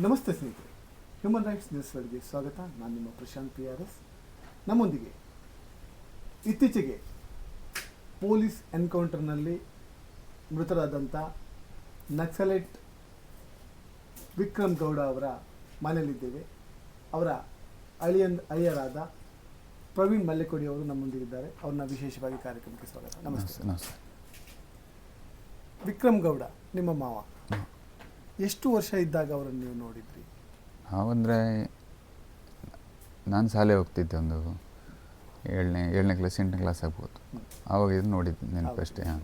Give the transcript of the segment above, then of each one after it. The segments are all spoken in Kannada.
ನಮಸ್ತೆ ಸ್ನೇಹಿತರೆ ಹ್ಯೂಮನ್ ರೈಟ್ಸ್ ನ್ಯೂಸ್ಗಳಿಗೆ ಸ್ವಾಗತ. ನಾನು ನಿಮ್ಮ ಪ್ರಶಾಂತ್ ಪಿ ಆರ್ ಎಸ್. ನಮ್ಮೊಂದಿಗೆ ಇತ್ತೀಚೆಗೆ ಪೊಲೀಸ್ ಎನ್ಕೌಂಟರ್ನಲ್ಲಿ ಮೃತರಾದಂಥ ನಕ್ಸಲೈಟ್ ವಿಕ್ರಮ್ ಗೌಡ ಅವರ ಮನೆಯಲ್ಲಿದ್ದೇವೆ. ಅವರ ಅಳಿಯನ್ ಅಳಿಯರಾದ ಪ್ರವೀಣ್ ಮಲ್ಲೆಕೊಡಿ ಅವರು ನಮ್ಮೊಂದಿಗಿದ್ದಾರೆ. ಅವ್ರನ್ನ ವಿಶೇಷವಾಗಿ ಕಾರ್ಯಕ್ರಮಕ್ಕೆ ಸ್ವಾಗತ. ನಮಸ್ತೆ ನಮಸ್ತೆ. ವಿಕ್ರಮ್ ಗೌಡ ನಿಮ್ಮ ಮಾವ. ಎಷ್ಟು ವರ್ಷ ಇದ್ದಾಗ ಅವರನ್ನು ನೀವು ನೋಡಿದ್ರಿ? ನಾವಂದರೆ ನಾನು ಶಾಲೆ ಹೋಗ್ತಿದ್ದೆ ಒಂದು ಏಳನೇ ಏಳನೇ ಕ್ಲಾಸ್ ಎಂಟನೇ ಕ್ಲಾಸ್ ಆಗ್ಬೋದು. ಆವಾಗ ಇದು ನೋಡಿದ್ದು ನೆನಪಷ್ಟೇ ಹಾಂ.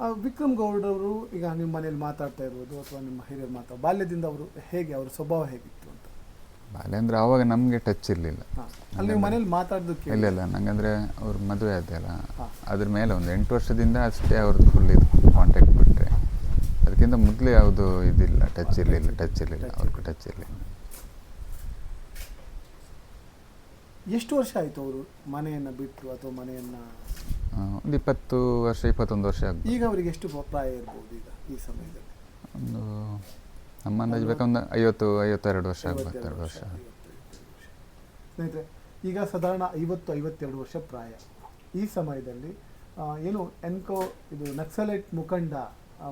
ಆ, ವಿಕ್ರಮ್ ಗೌಡವರು ಈಗ ನಿಮ್ಮ ಮನೇಲಿ ಮಾತಾಡ್ತಾ ಇರ್ಬೋದು ಅಥವಾ ನಿಮ್ಮ ಹಿರಿಯರು ಮಾತಾಡ ಬಾಲ್ಯದಿಂದ ಅವರು ಹೇಗೆ ಅವರ ಸ್ವಭಾವ ಹೇಗಿತ್ತು ಅಂತ? ಬಾಲ್ಯ ಅಂದರೆ ಆವಾಗ ನಮಗೆ ಟಚ್ ಇರಲಿಲ್ಲ. ಹಾ. ಅಲ್ಲಿ ನೀವು ಮನೇಲಿ ಮಾತಾಡೋದಕ್ಕೆ ಇಲ್ಲ ಇಲ್ಲ ನಂಗಂದರೆ ಅವ್ರ ಮದುವೆ ಆದಲ್ಲ. ಅದ್ರ ಮೇಲೆ ಒಂದು ಎಂಟು ವರ್ಷದಿಂದ ಅಷ್ಟೇ ಅವ್ರದ್ದು ಫುಲ್ ಇದು ಕಾಂಟ್ಯಾಕ್ಟ್ ಅದಕ್ಕಿಂತ ಮೊದಲು ಯಾವುದು ಇದಿಲ್ಲ ಟಚ್ ಇರಲಿಲ್ಲ ಟಚ್ ಇರಲಿಲ್ಲ ಅವ್ರಿಗೆ ಟಚ್ ಇರಲಿಲ್ಲ. ಎಷ್ಟು ವರ್ಷ ಆಯಿತು ಅವರು ಮನೆಯನ್ನು ಬಿಟ್ಟು ಅಥವಾ ಮನೆಯನ್ನು? ಒಂದು ಇಪ್ಪತ್ತು ವರ್ಷ ಇಪ್ಪತ್ತೊಂದು ವರ್ಷ ಆಗ್ಬೋದು. ಈಗ ಅವರಿಗೆ ಎಷ್ಟು ಪ್ರಾಯ ಇರ್ಬೋದು ಈಗ ಈ ಸಮಯದಲ್ಲಿ? ಒಂದು ನಮ್ಮ ಅಂದಾಜು ಬೇಕಂದ್ರೆ ಐವತ್ತು ಐವತ್ತೆರಡು ವರ್ಷ ಐವತ್ತೆರಡು ಎರಡು ವರ್ಷ. ಸ್ನೇಹಿತರೆ ಈಗ ಸಾಧಾರಣ ಐವತ್ತು ಐವತ್ತೆರಡು ವರ್ಷ ಪ್ರಾಯ. ಈ ಸಮಯದಲ್ಲಿ ಏನು ಎನ್ಕೋ ಇದು ನಕ್ಸಲೈಟ್ ಮುಖಂಡ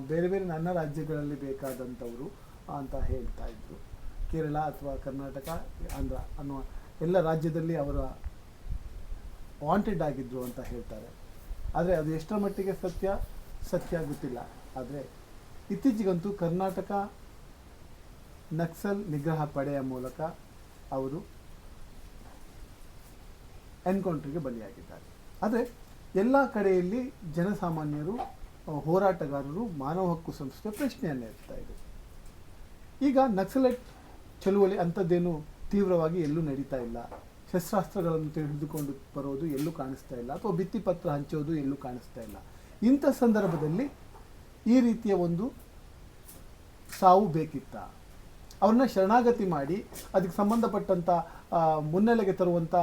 ಬೇರೆ ಬೇರೆ ನನ್ನ ರಾಜ್ಯಗಳಲ್ಲಿ ಬೇಕಾದಂಥವರು ಅಂತ ಹೇಳ್ತಾ ಇದ್ದರು ಕೇರಳ ಅಥವಾ ಕರ್ನಾಟಕ, ಆಂಧ್ರ ಅನ್ನುವ ಎಲ್ಲ ರಾಜ್ಯದಲ್ಲಿ ಅವರ ವಾಂಟೆಡ್ ಆಗಿದ್ರು ಅಂತ ಹೇಳ್ತಾರೆ. ಆದರೆ ಅದು ಎಷ್ಟರ ಮಟ್ಟಿಗೆ ಸತ್ಯ? ಸತ್ಯ ಗೊತ್ತಿಲ್ಲ. ಆದರೆ ಇತ್ತೀಚೆಗಂತೂ ಕರ್ನಾಟಕ ನಕ್ಸಲ್ ನಿಗ್ರಹ ಪಡೆಯ ಮೂಲಕ ಅವರು ಎನ್ಕೌಂಟ್ರಿಗೆ ಬಲಿಯಾಗಿದ್ದಾರೆ. ಆದರೆ ಎಲ್ಲ ಕಡೆಯಲ್ಲಿ ಜನಸಾಮಾನ್ಯರು ಹೋರಾಟಗಾರರು ಮಾನವ ಹಕ್ಕು ಸಂಸ್ಥೆ ಪ್ರಶ್ನೆಯನ್ನು ಎತ್ತಾ ಇದೆ ಈಗ ನಕ್ಸಲೈಟ್ ಚಳುವಳಿ ಅಂಥದ್ದೇನು ತೀವ್ರವಾಗಿ ಎಲ್ಲೂ ನಡೀತಾ ಇಲ್ಲ. ಶಸ್ತ್ರಾಸ್ತ್ರಗಳನ್ನು ಹಿಡಿದುಕೊಂಡು ಬರೋದು ಎಲ್ಲೂ ಕಾಣಿಸ್ತಾ ಇಲ್ಲ. ಅಥವಾ ಭಿತ್ತಿಪತ್ರ ಹಂಚೋದು ಎಲ್ಲೂ ಕಾಣಿಸ್ತಾ ಇಲ್ಲ. ಇಂಥ ಸಂದರ್ಭದಲ್ಲಿ ಈ ರೀತಿಯ ಒಂದು ಸಾವು ಬೇಕಿತ್ತ? ಅವ್ರನ್ನ ಶರಣಾಗತಿ ಮಾಡಿ, ಅದಕ್ಕೆ ಸಂಬಂಧಪಟ್ಟಂಥ ಮುನ್ನೆಲೆಗೆ ತರುವಂಥ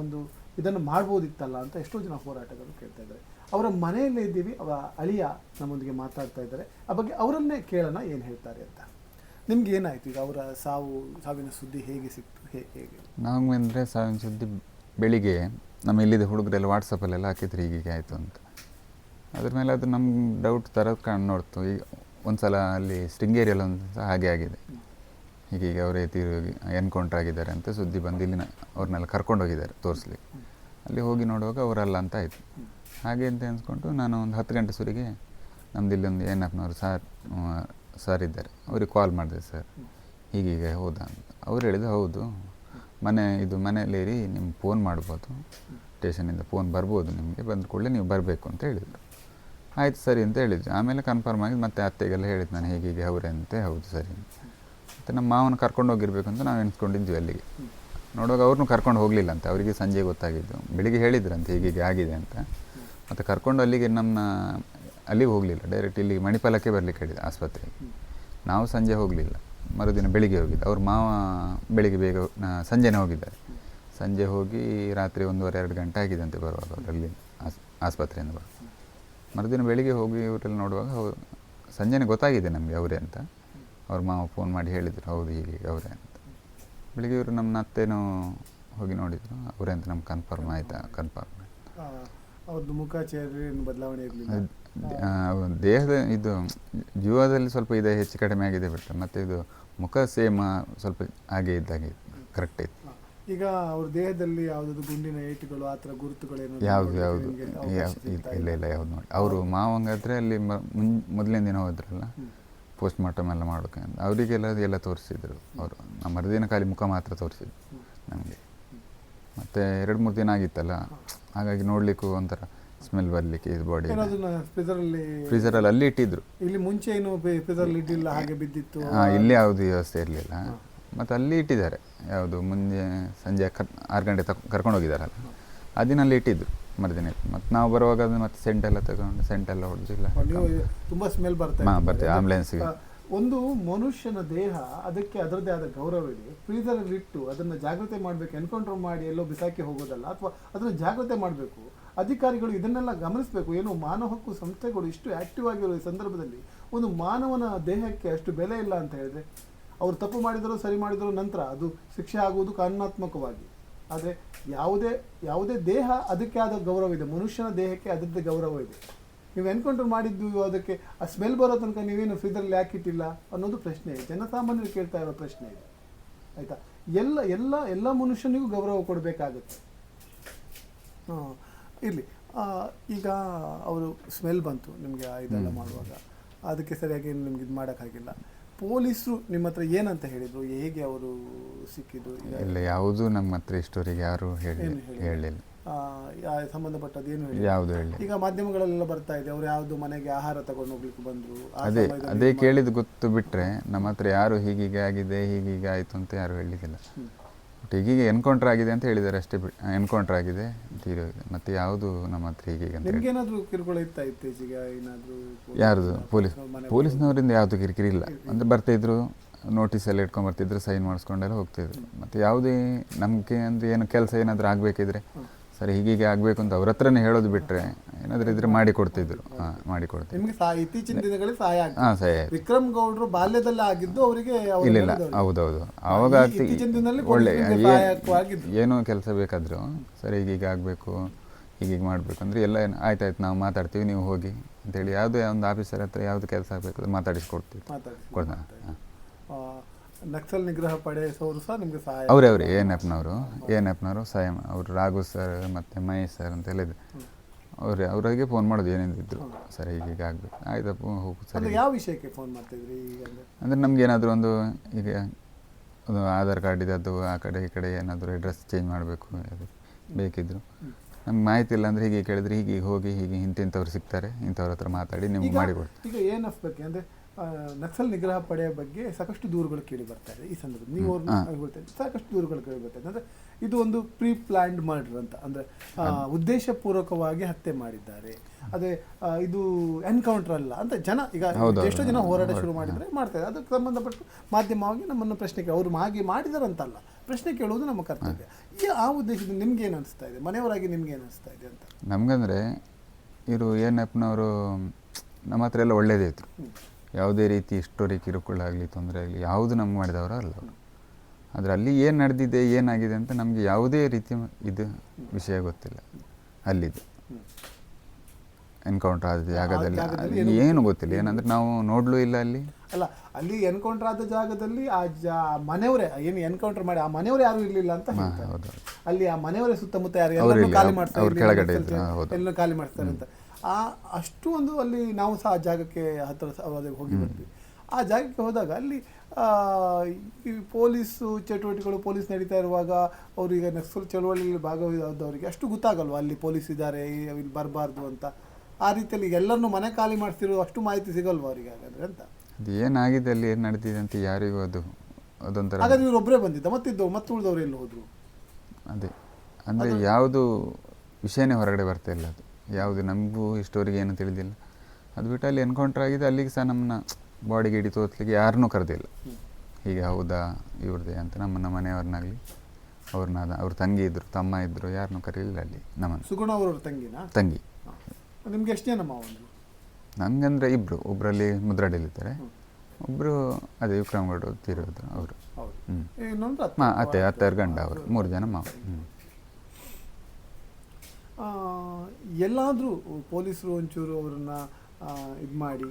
ಒಂದು ಇದನ್ನು ಮಾಡ್ಬೋದಿತ್ತಲ್ಲ ಅಂತ ಎಷ್ಟೋ ಜನ ಹೋರಾಟಗಾರರು ಕೇಳ್ತಾ ಇದ್ದಾರೆ. ಅವರ ಮನೆಯಲ್ಲೇ ಇದ್ದೀವಿ ಅವರ ಅಳಿಯ ನಮ್ಮೊಂದಿಗೆ ಮಾತಾಡ್ತಾ ಇದ್ದಾರೆ. ಆ ಬಗ್ಗೆ ಅವರನ್ನೇ ಕೇಳೋಣ ಏನು ಹೇಳ್ತಾರೆ ಅಂತ. ನಿಮ್ಗೆ ಏನಾಯ್ತು ಈಗ ಅವರ ಸಾವು, ಸಾವಿನ ಸುದ್ದಿ ಹೇಗೆ ಸಿಕ್ತು, ಹೇ- ಹೇಗೆ? ನಾವು ಅಂದರೆ ಸಾವಿನ ಸುದ್ದಿ ಬೆಳಿಗ್ಗೆ ನಮ್ಮ ಇಲ್ಲಿದ್ದ ಹುಡುಗರೆಲ್ಲ ವಾಟ್ಸಪ್ಪಲ್ಲೆಲ್ಲ ಹಾಕಿದ್ರು ಹೀಗೆ ಆಯಿತು ಅಂತ. ಅದ್ರ ಮೇಲೆ ಅದು ನಮ್ಗೆ ಡೌಟ್ ಥರ ಕಾಣ್ ನೋಡ್ತು. ಈಗ ಒಂದು ಸಲ ಅಲ್ಲಿ ಶೃಂಗೇರಿಯಲ್ಲಿ ಒಂದು ಸಹ ಹಾಗೆ ಆಗಿದೆ. ಹೀಗೀಗೆ ಅವರೇ ತಿರುಗಿ ಎನ್ಕೌಂಟ್ರ್ ಆಗಿದ್ದಾರೆ ಅಂತ ಸುದ್ದಿ ಬಂದು ಇಲ್ಲಿನ ಅವ್ರನ್ನೆಲ್ಲ ಕರ್ಕೊಂಡು ಹೋಗಿದ್ದಾರೆ, ತೋರಿಸ್ಲಿಕ್ಕೆ. ಅಲ್ಲಿ ಹೋಗಿ ನೋಡುವಾಗ ಅವರಲ್ಲ ಅಂತ ಆಯಿತು. ಹಾಗೆ ಅಂತ ಅನ್ಸ್ಕೊಂಡು ನಾನು ಒಂದು ಹತ್ತು ಗಂಟೆ ಸುರಿಗೆ ನಮ್ದು ಇಲ್ಲೊಂದು ಏನಪ್ಪನವರು ಸಾರ್ ಸರ್ ಇದ್ದಾರೆ. ಅವ್ರಿಗೆ ಕಾಲ್ ಮಾಡಿದೆ, ಸರ್, ಹೀಗೀಗೆ ಹೌದಾ ಅಂತ. ಅವ್ರು ಹೇಳಿದ್ರು, ಹೌದು. ಮನೆ, ಇದು ಮನೆಯಲ್ಲಿರಿ ನಿಮ್ಗೆ ಫೋನ್ ಮಾಡ್ಬೋದು. ಸ್ಟೇಷನಿಂದ ಫೋನ್ ಬರ್ಬೋದು ನಿಮಗೆ. ಬಂದ ಕೂಡಲೇ ನೀವು ಬರಬೇಕು ಅಂತ ಹೇಳಿದರು. ಆಯ್ತು ಸರಿ, ಅಂತ ಹೇಳಿದ್ರು. ಆಮೇಲೆ ಕನ್ಫರ್ಮ್ ಆಗಿ ಮತ್ತೆ ಅತ್ತೆಗೆಲ್ಲ ಹೇಳಿದ್ದು ನಾನು ಹೀಗೀಗೆ ಅವರೇ ಅಂತೆ. ಹೌದು ಸರಿ ಮತ್ತು ನಮ್ಮ ಮಾವನ ಕರ್ಕೊಂಡು ಹೋಗಿರ್ಬೇಕು ಅಂತ ನಾವು ಎಣಿಸ್ಕೊಂಡಿದ್ವಿ ಅಲ್ಲಿಗೆ. ನೋಡುವಾಗ ಅವ್ರನ್ನೂ ಕರ್ಕೊಂಡು ಹೋಗಲಿಲ್ಲ ಅಂತ. ಅವರಿಗೆ ಸಂಜೆ ಗೊತ್ತಾಗಿದ್ದು. ಬೆಳಿಗ್ಗೆ ಹೇಳಿದ್ರಂತೆ, ಹೀಗೀಗೆ ಆಗಿದೆ ಅಂತ. ಮತ್ತು ಕರ್ಕೊಂಡು ಅಲ್ಲಿಗೆ ನಮ್ಮ ಅಲ್ಲಿಗೆ ಹೋಗಲಿಲ್ಲ. ಡೈರೆಕ್ಟ್ ಇಲ್ಲಿ ಮಣಿಪಾಲಕ್ಕೆ ಬರಲಿಕ್ಕೆ ಹೇಳಿದೆ ಆಸ್ಪತ್ರೆಗೆ. ನಾವು ಸಂಜೆ ಹೋಗಲಿಲ್ಲ. ಮರುದಿನ ಬೆಳಿಗ್ಗೆ ಹೋಗಿದ್ದು. ಅವ್ರ ಮಾವ ಬೆಳಿಗ್ಗೆ ಬೇಗ ಸಂಜೆನೇ ಹೋಗಿದ್ದಾರೆ. ಸಂಜೆ ಹೋಗಿ ರಾತ್ರಿ ಒಂದೂವರೆ, ಎರಡು ಗಂಟೆ ಆಗಿದಂತೆ ಬರುವಾಗ ಅವರಲ್ಲಿ ಆಸ್, ಆಸ್ಪತ್ರೆಯಿಂದ ಬರುವಾಗ ಮರುದಿನ ಬೆಳಿಗ್ಗೆ ಹೋಗಿ ಇವರೆಲ್ಲ ನೋಡುವಾಗ ಅವ್ರು ಸಂಜೆನೇ ಗೊತ್ತಾಗಿದೆ ನಮಗೆ ಅವರೇ ಅಂತ. ಅವ್ರ ಮಾವ ಫೋನ್ ಮಾಡಿ ಹೇಳಿದರು, ಹೌದು ಹೀಗೆ ಅವರೇ ಅಂತ. ಬೆಳಿಗ್ಗೆ ಇವರು ನಮ್ಮ ಅತ್ತೆನೂ ಹೋಗಿ ನೋಡಿದರು. ಅವರೇ ಅಂತ ನಮ್ಗೆ ಕನ್ಫರ್ಮ್ ಆಯಿತಾ ಕನ್ಫರ್ಮ್ ಅವ್ರದ್ದು ಮುಖ ಬದಲಾವಣೆ ಇರಲಿಲ್ಲ. ದೇಹದ ಇದು ಜೀವದಲ್ಲಿ ಸ್ವಲ್ಪ ಇದೆ ಹೆಚ್ಚು ಕಡಿಮೆ ಆಗಿದೆ ಬಿಟ್ಟು ಮತ್ತೆ ಇದು ಮುಖ ಸೇಮ್ ಸ್ವಲ್ಪ ಹಾಗೆ ಇದ್ದಾಗೆ ಕರೆಕ್ಟ್ ಇತ್ತು ಈಗ ಅವ್ರ ದೇಹದಲ್ಲಿ ಯಾವುದಾದ್ರು ಗುಂಡಿನ ಏಟುಗಳು ಆ ಥರ ಗುರುತುಗಳು ಏನಾದ್ರು ಯಾವುದು ಯಾವುದು? ಇಲ್ಲ ಇಲ್ಲ. ಯಾವ್ದು ನೋಡಿ. ಅವರು ಮಾವಂಗಾದ್ರೆ ಅಲ್ಲಿ ಮುನ್ ಮೊದಲನೇ ದಿನ ಹೋದ್ರಲ್ಲ. ಪೋಸ್ಟ್ ಮಾರ್ಟಮ್ ಎಲ್ಲ ಮಾಡೋಕೆ ಅಂತ. ಅವರಿಗೆಲ್ಲ ಎಲ್ಲ ತೋರಿಸಿದ್ರು ಅವರು. ನಮ್ಮ ಮರುದಿನ ಖಾಲಿ ಮುಖ ಮಾತ್ರ ತೋರಿಸಿದ್ರು ನಮಗೆ. ಮತ್ತು ಎರಡು ಮೂರು ದಿನ ಆಗಿತ್ತಲ್ಲ ಹಾಗಾಗಿ ನೋಡಲಿಕ್ಕೂ ಒಂಥರ ಸ್ಮೆಲ್ ಬರಲಿಕ್ಕೆ ಇದು ಬಾಡಿ ಫ್ರಿಜರಲ್ಲಿ ಫ್ರೀಸರಲ್ಲಿ ಅಲ್ಲಿ ಇಟ್ಟಿದ್ರು. ಇಲ್ಲಿ ಮುಂಚೆ ಏನು ಇಟ್ಟಿಲ್ಲ ಹಾಗೆ ಬಿದ್ದಿತ್ತು? ಹಾಂ ಇಲ್ಲಿ ಯಾವುದು ವ್ಯವಸ್ಥೆ ಇರಲಿಲ್ಲ. ಮತ್ತು ಅಲ್ಲಿ ಇಟ್ಟಿದ್ದಾರೆ. ಯಾವುದು ಮುಂಜೆ ಸಂಜೆ ಕರ್ ಆರು ಗಂಟೆ ತಕ್ ಕರ್ಕೊಂಡು ಹೋಗಿದ್ದಾರಲ್ಲ. ಆ ದಿನ ಅಲ್ಲಿ ಇಟ್ಟಿದ್ರು ಮರುದಿನ. ಮತ್ತು ನಾವು ಬರುವಾಗ ಅದು ಮತ್ತೆ ಸೆಂಟ್ ಎಲ್ಲ ತಗೊಂಡು ಸೆಂಟ್ ಎಲ್ಲ ಹೊಡೆದಿಲ್ಲ ತುಂಬ ಸ್ಮೆಲ್ ಬರ್ತಾ ಹಾ. ಬರ್ತದೆ, ಆಂಬ್ಯುಲೆನ್ಸ್ಗೆ. ಒಂದು ಮನುಷ್ಯನ ದೇಹ ಅದಕ್ಕೆ ಅದರದ್ದೇ ಆದ ಗೌರವ ಇದೆ. ಫ್ರೀಜರಲ್ಲಿಟ್ಟು ಅದನ್ನು ಜಾಗ್ರತೆ ಮಾಡಬೇಕು, ಎನ್ಕೌಂಟರ್ ಮಾಡಿ ಎಲ್ಲೋ ಬಿಸಾಕಿ ಹೋಗೋದಲ್ಲ, ಅಥವಾ ಅದನ್ನು ಜಾಗ್ರತೆ ಮಾಡಬೇಕು, ಅಧಿಕಾರಿಗಳು ಇದನ್ನೆಲ್ಲ ಗಮನಿಸಬೇಕು. ಏನು ಮಾನವ ಹಕ್ಕು ಸಂಸ್ಥೆಗಳು ಇಷ್ಟು ಆಕ್ಟಿವ್ ಆಗಿರೋ ಈ ಸಂದರ್ಭದಲ್ಲಿ ಒಂದು ಮಾನವನ ದೇಹಕ್ಕೆ ಅಷ್ಟು ಬೆಲೆ ಇಲ್ಲ ಅಂತ ಹೇಳಿದ್ರೆ ಅವರು ತಪ್ಪು ಮಾಡಿದರೂ ಸರಿ ಮಾಡಿದರೂ ನಂತರ ಅದು ಶಿಕ್ಷೆ ಆಗುವುದು ಕಾನೂನಾತ್ಮಕವಾಗಿ. ಆದರೆ ಯಾವುದೇ ಯಾವುದೇ ದೇಹ ಅದಕ್ಕೆ ಆದ ಗೌರವ ಇದೆ. ಮನುಷ್ಯನ ದೇಹಕ್ಕೆ ಅದರದ್ದೇ ಗೌರವ ಇದೆ. ನೀವು ಎನ್ಕೌಂಟರ್ ಮಾಡಿದ್ದು ಅದಕ್ಕೆ ಆ ಸ್ಮೆಲ್ ಬರೋ ತನಕ ನೀವೇನು ಫ್ರಿಜರಲ್ಲಿ ಹಾಕಿಟ್ಟಿಲ್ಲ ಅನ್ನೋದು ಪ್ರಶ್ನೆ ಇದೆ. ಜನಸಾಮಾನ್ಯರು ಕೇಳ್ತಾ ಇರೋ ಪ್ರಶ್ನೆ ಇದೆ. ಆಯಿತಾ? ಎಲ್ಲ ಎಲ್ಲ ಎಲ್ಲ ಮನುಷ್ಯನಿಗೂ ಗೌರವ ಕೊಡಬೇಕಾಗುತ್ತೆ. ಹಾಂ ಇರಲಿ. ಈಗ ಅವರು ಸ್ಮೆಲ್ ಬಂತು ನಿಮಗೆ ಇದೆಲ್ಲ ಮಾಡುವಾಗ. ಅದಕ್ಕೆ ಸರಿಯಾಗಿ ನಿಮ್ಗೆ ಇದು ಮಾಡೋಕ್ಕಾಗಿಲ್ಲ. ಪೊಲೀಸರು ನಿಮ್ಮ ಹತ್ರ ಏನಂತ ಹೇಳಿದರು? ಹೇಗೆ ಅವರು ಸಿಕ್ಕಿದ್ರು ಇಲ್ಲ ಯಾವುದು ನಮ್ಮ ಹತ್ರ ಇಷ್ಟೋರಿಗೆ ಯಾರು ಹೇಳಿಲ್ಲ? ಸಂಬಂಧಪಟ್ಟದ್ದು ಏನು ಹೇಳಿ ಯಾವುದು ಹೇಳಿ. ಈಗ ಮಾಧ್ಯಮಗಳಲ್ಲೆಲ್ಲ ಬರ್ತಾ ಇದೆ ಅವ್ರು ಯಾವುದು ಮನೆಗೆ ಆಹಾರ ತಗೊಂಡು ಹೋಗ್ಲಿಕ್ಕೆ ಬಂದ್ರು ಆ ಅದೇ ಸಮಯದಲ್ಲಿ ಅದೇ ನಿಮ್ಮ- ಕೇಳಿದ್ದು ಗೊತ್ತು ಬಿಟ್ಟರೆ ನಮ್ಮ ಹತ್ರ ಯಾರು ಹೀಗೀಗೆ ಆಗಿದೆ ಹೀಗೀಗೆ ಆಯಿತು ಅಂತ ಯಾರು ಹ್ಮ್. ಬಟ್ ಹೀಗೀಗೆ ಎನ್ಕೌಂಟ್ರ್ ಆಗಿದೆ ಅಂತ ಹೇಳಿದ್ದಾರೆ ಅಷ್ಟೇ ಬಿ ಎನ್ಕೌಂಟ್ರ್ ಆಗಿದೆ ತೀರೋಗಿದೆ ಮತ್ತು ಯಾವುದು ನಮ್ಮ ಹತ್ರ ಹೀಗೀಗೆ ಅಂತ ಹೇಳಿ. ನಿಮ್ಗೇನಾದ್ರೂ ಕಿರುಕುಳ ಇತ್ತ ಇತ್ತೀಚೆಗೆ ಏನಾದ್ರೂ ಪೊಲೀಸ್ ಯಾರ್ದು? ಪೊಲೀಸ್ ಮನೆ- ಪೊಲೀಸ್ನವರಿಂದ ಯಾವುದು ಕಿರಿಕಿರಿ ಇಲ್ಲ. ಅಂದರೆ ಬರ್ತಿದ್ರು ನೋಟಿಸ್ ಎಲ್ಲ ಇಟ್ಕೊಂಡು ಬರ್ತಿದ್ರು ಸೈನ್ ಮಾಡಿಸ್ಕೊಂಡೆಲ್ಲ ಹೋಗ್ತಿದ್ರು ಮತ್ತು ಯಾವುದೇ ನಮಗೆ ಅಂದರೆ ಏನು ಕೆಲಸ ಏನಾದರೂ ಆಗಬೇಕಿದ್ರೆ ಸರಿ ಹೀಗೀಗೆ ಆಗಬೇಕು ಅಂತ ಅವ್ರ ಹತ್ರನೇ ಹೇಳೋದು ಬಿಟ್ಟರೆ ಏನಾದರೂ ಇದ್ರೆ ಮಾಡಿ ಕೊಡ್ತಿದ್ರು. ಹಾಂ ಮಾಡಿ ಕೊಡ್ತಿದ್ರು. ನಿಮ್ಗೆ ಸಹ ಇತ್ತೀಚಿನ ದಿನಗಳಲ್ಲಿ ಸಹಾಯ ಆಗಿದೆ ಹಾಂ ಆಯ್ತು ವಿಕ್ರಮ್ ಗೌಡ್ರು ಬಾಲ್ಯದಲ್ಲಿ ಆಗಿದ್ದು ಅವರಿಗೆ ಅವ್ರು ಇಲ್ಲ ಇಲ್ಲ. ಹೌದೌದು. ಆವಾಗ ಆಗ್ತಿ ಇತ್ತೀಚಿನ ದಿನದಲ್ಲಿ ಒಳ್ಳೆ. ಏನೋ ಕೆಲಸ ಬೇಕಾದರೂ. ಸರಿ ಹೀಗೀಗ ಆಗಬೇಕು ಹೀಗೀಗೆ ಮಾಡಬೇಕು ಅಂದರೆ ಎಲ್ಲ ಏನು ಆಯ್ತಾಯ್ತು ನಾವು ಮಾತಾಡ್ತೀವಿ ನೀವು ಹೋಗಿ ಅಂತೇಳಿ ಯಾವುದೇ ಒಂದು ಆಫೀಸರ್ ಹತ್ರ ಯಾವುದು ಕೆಲಸ ಆಗಬೇಕು ಮಾತಾಡಿಸ್ಕೊಡ್ತೀವಿ ಮಾತಾಡ್ಸಿ ಕೊಡ್ತಾನೆ ಹಾಂ. ಆ, ನಕ್ಸಲ್ ನಿಗ್ರಹ ಪಡೆ ಸೋರು ಸಹ ನಿಮಗೆ ಸಹಾಯ ಅವರೇ ಅವರೇ ಎ ಎನ್ ಎಫ್ನವರು ಎ ಎನ್ ಎಫ್ನವರು ಸಹಾಯ ಅವರು ರಾಘು ಸರ್ ಮತ್ತು ಮಹೇಶ್ ಸರ್ ಅಂತ ಹೇಳಿದ್ರು ಅವ್ರೆ ಅವರಿಗೆ ಫೋನ್ ಮಾಡೋದು ಏನೇನಿದ್ರು ಸರಿ ಹೀಗೆ ಆಗಬೇಕು. ಆಯ್ತಪ್ಪ ಹೋಗು ಸರ್. ಅಂದ್ರೆ ಯಾವ ವಿಷಯಕ್ಕೆ ಫೋನ್ ಮಾಡ್ತಿದ್ರಿ ಈಗ ಅಂದ್ರೆ? ನಮ್ಗೆ ಏನಾದರೂ ಒಂದು ಈಗ ಅದು ಆಧಾರ್ ಕಾರ್ಡ್ ಇದೆ ಅದು ಆ ಕಡೆ ಈ ಕಡೆ ಏನಾದರೂ ಅಡ್ರೆಸ್ ಚೇಂಜ್ ಮಾಡಬೇಕು ಬೇಕಿದ್ರು. ನಮ್ಗೆ ಮಾಹಿತಿ ಇಲ್ಲ ಅಂದರೆ ಹೀಗೆ ಕೇಳಿದ್ರೆ ಹೀಗೆ ಹೋಗಿ ಹೀಗೆ ಇಂತಿಂಥವ್ರು ಸಿಗ್ತಾರೆ ಇಂಥವ್ರ ಹತ್ರ ಮಾತಾಡಿ ನಿಮ್ಗೆ ಮಾಡಿಕೊಡ್ತೀವಿ ಮಾಡಿ ಕೊಡ್ತೀವಿ ಈಗ ಏನು ಬಗ್ಗೆ ಅಂದ್ರೆ ನಕ್ಸಲ್ ನಿಗ್ರಹ ಪಡೆಯ ಬಗ್ಗೆ ಸಾಕಷ್ಟು ದೂರುಗಳು ಕೇಳಿ ಬರ್ತಾ ಇದೆ ಈ ಸಂದರ್ಭದಲ್ಲಿ. ನೀವು ಅವ್ರನ್ನ ಹಾ. ಹೇಳ್ತಾ ಇದ್ದೀರಿ. ಸಾಕಷ್ಟು ದೂರುಗಳು ಕೇಳಿ ಬರ್ತಾ ಇದೆ. ಅಂದ್ರೆ ಇದು ಒಂದು ಪ್ರೀ ಪ್ಲಾನ್ಡ್ ಮರ್ಡರ್ ಅಂತ. ಅಂದ್ರೆ ಉದ್ದೇಶಪೂರ್ವಕವಾಗಿ ಹತ್ಯೆ ಮಾಡಿದ್ದಾರೆ. ಅದೇ ಇದು ಎನ್ಕೌಂಟರ್ ಅಲ್ಲ. ಅಂತ ಜನ ಈಗ ಎಷ್ಟೋ ಜನ ಹೋರಾಟ ಶುರು ಮಾಡಿದರೆ ಮಾಡ್ತಾರೆ. ಅದಕ್ಕೆ ಸಂಬಂಧಪಟ್ಟು ಮಾಧ್ಯಮವಾಗಿ ನಮ್ಮನ್ನು ಪ್ರಶ್ನೆ ಕೇಳಿ ಅವ್ರು ಹಾಗೆ ಮಾಡಿದಾರಂತಲ್ಲ. ಪ್ರಶ್ನೆ ಕೇಳುವುದು ನಮ್ಮ ಕರ್ತವ್ಯ. ಈ ಆ ಉದ್ದೇಶದಿಂದ ನಿಮ್ಗೆ ಏನು ಅನಿಸ್ತಾ ಇದೆ? ಮನೆಯವರಾಗಿ ನಿಮ್ಗೆ ಏನು ಅನಿಸ್ತಾ ಇದೆ ಅಂತ? ನಮಗಂದ್ರೆ ಇವರು ಏನಪ್ಪನವರು ನಮ್ಮ ಹತ್ರ ಎಲ್ಲ ಒಳ್ಳೇದೇ ಇದ್ರು. ಯಾವುದೇ ರೀತಿ ಹಿಸ್ಟೋರಿ ಕಿರುಕುಳ ಆಗಲಿ ತೊಂದರೆ ಆಗಲಿ ಯಾವುದು ನಮ್ಗೆ ಮಾಡಿದವರು ಅಲ್ಲ ಅವರು. ಆದರೆ ಅಲ್ಲಿ ಏನು ನಡೆದಿದೆ ಏನಾಗಿದೆ ಅಂತ ನಮಗೆ ಯಾವುದೇ ರೀತಿ ಇದು ವಿಷಯ ಗೊತ್ತಿಲ್ಲ. ಅಲ್ಲಿದೆ. ಎನ್ಕೌಂಟರ್ ಆದ ಜಾಗದಲ್ಲಿ ಅಲ್ಲಿ ಏನು ಗೊತ್ತಿಲ್ಲ. ಏನಂದ್ರೆ ನಾವು ನೋಡ್ಲೂ ಇಲ್ಲ ಅಲ್ಲಿ. ಅಲ್ಲ ಅಲ್ಲಿ ಎನ್ಕೌಂಟರ್ ಆದ ಜಾಗದಲ್ಲಿ ಆ ಜ ಮನೆಯವರೇ ಏನು ಎನ್ಕೌಂಟರ್ ಮಾಡಿ ಆ ಮನೆಯವರೇ ಯಾರು ಇರಲಿಲ್ಲ ಅಂತ ಹೇಳ್ತಾರೆ. ಅಲ್ಲಿ ಆ ಮನೆಯವರೇ ಸುತ್ತಮುತ್ತ ಯಾರು ಖಾಲಿ ಮಾಡ್ತಾರೆ ಖಾಲಿ ಮಾಡ್ತಾರೆ ಅಂತ. ಆ ಅಷ್ಟು ಒಂದು ಅಲ್ಲಿ ನಾವು ಸಹ ಆ ಜಾಗಕ್ಕೆ ಹತ್ತಿರ ಹೋಗಿ ಬರ್ತೀವಿ ಆ ಜಾಗಕ್ಕೆ ಹೋದಾಗ ಅಲ್ಲಿ ಈ ಪೊಲೀಸು ಚಟುವಟಿಕೆಗಳು ಪೊಲೀಸ್ ನಡೀತಾ ಇರುವಾಗ ಅವರು ಈಗ ನಕ್ಸಲ್ ಚಳವಳಿಯಲ್ಲಿ ಭಾಗವಹಿಸಿದವರಿಗೆ ಅಷ್ಟು ಗೊತ್ತಾಗಲ್ವ ಅಲ್ಲಿ ಪೊಲೀಸ್ ಇದ್ದಾರೆ ಇಲ್ಲಿ ಬರಬಾರ್ದು ಅಂತ. ಆ ರೀತಿಯಲ್ಲಿ ಎಲ್ಲರನ್ನೂ ಮನೆ ಖಾಲಿ ಮಾಡ್ತಿರೋ ಅಷ್ಟು ಮಾಹಿತಿ ಸಿಗಲ್ವ ಅವರಿಗೆ ಹಾಗಾದ್ರೆ ಅಂತ? ಅದು ಏನಾಗಿದೆ ಅಲ್ಲಿ ಏನು ನಡೆದಿದೆ ಅಂತ ಯಾರಿಗೂ ಅದು ಅದೊಂಥರ ಹಾಗಾದ್ರೆ ಇವ್ರು ಒಬ್ಬರೇ ಬಂದಿದ್ದ ಮತ್ತಿದ್ದು ಮತ್ತೆ ಉಳಿದವ್ರು ಎಲ್ಲಿ ಹೋದರು? ಅದೇ. ಅಂದರೆ ಯಾವುದು ವಿಷಯನೇ ಹೊರಗಡೆ ಬರ್ತಾ ಇಲ್ಲ ಅದು. ಯಾವುದು ನಮಗೂ ಇಷ್ಟೋರಿಗೆ ಏನು ತಿಳಿದಿಲ್ಲ. ಅದು ಬಿಟ್ಟು ಅಲ್ಲಿ ಎನ್ಕೌಂಟರ್ ಆಗಿದೆ ಅಲ್ಲಿಗೆ ಸಹ ನಮ್ಮನ್ನ ಬಾಡಿ ಗಿಡಿ ತೋರಿಸ್ಲಿಕ್ಕೆ ಯಾರನ್ನೂ ಕರೆದಿಲ್ಲ. ಹೀಗೆ ಹೌದಾ ಇವ್ರದ್ದೇ ಅಂತ ನಮ್ಮನ್ನ ಮನೆಯವ್ರನ್ನಾಗಲಿ ಅವ್ರನ್ನ ಅವ್ರ ತಂಗಿ ಇದ್ದರು ತಮ್ಮ ಇದ್ದರು ಯಾರನ್ನು ಕರೀಲಿಲ್ಲ ಅಲ್ಲಿ ನಮ್ಮನ್ನು. ಸುಗುಣ ಅವರವ್ರ ತಂಗಿನ? ತಂಗಿ. ನಿಮ್ಗೆ ಎಷ್ಟು ಜನ ಮಾವಂದ್ರು ನಮಗಂದ್ರೆ ಇಬ್ಬರು ಒಬ್ಬರಲ್ಲಿ ಮುದ್ರಾಡಿಲಿದ್ದಾರೆ ಒಬ್ಬರು ಅದೇ ವಿಕ್ರಮಗೌಡ ತೀರೋದು ಅವರು. ಹ್ಞೂ ಅತ್ತೆ. ಅತ್ತೆಯವ್ರ ಗಂಡ ಅವರು ಮೂರು ಜನ ಮಾವ. ಹ್ಞೂ ಎಲ್ಲಾದ್ರೂ ಪೊಲೀಸರು ಒಂಚೂರು ಅವ್ರನ್ನ ಇದು ಮಾಡಿ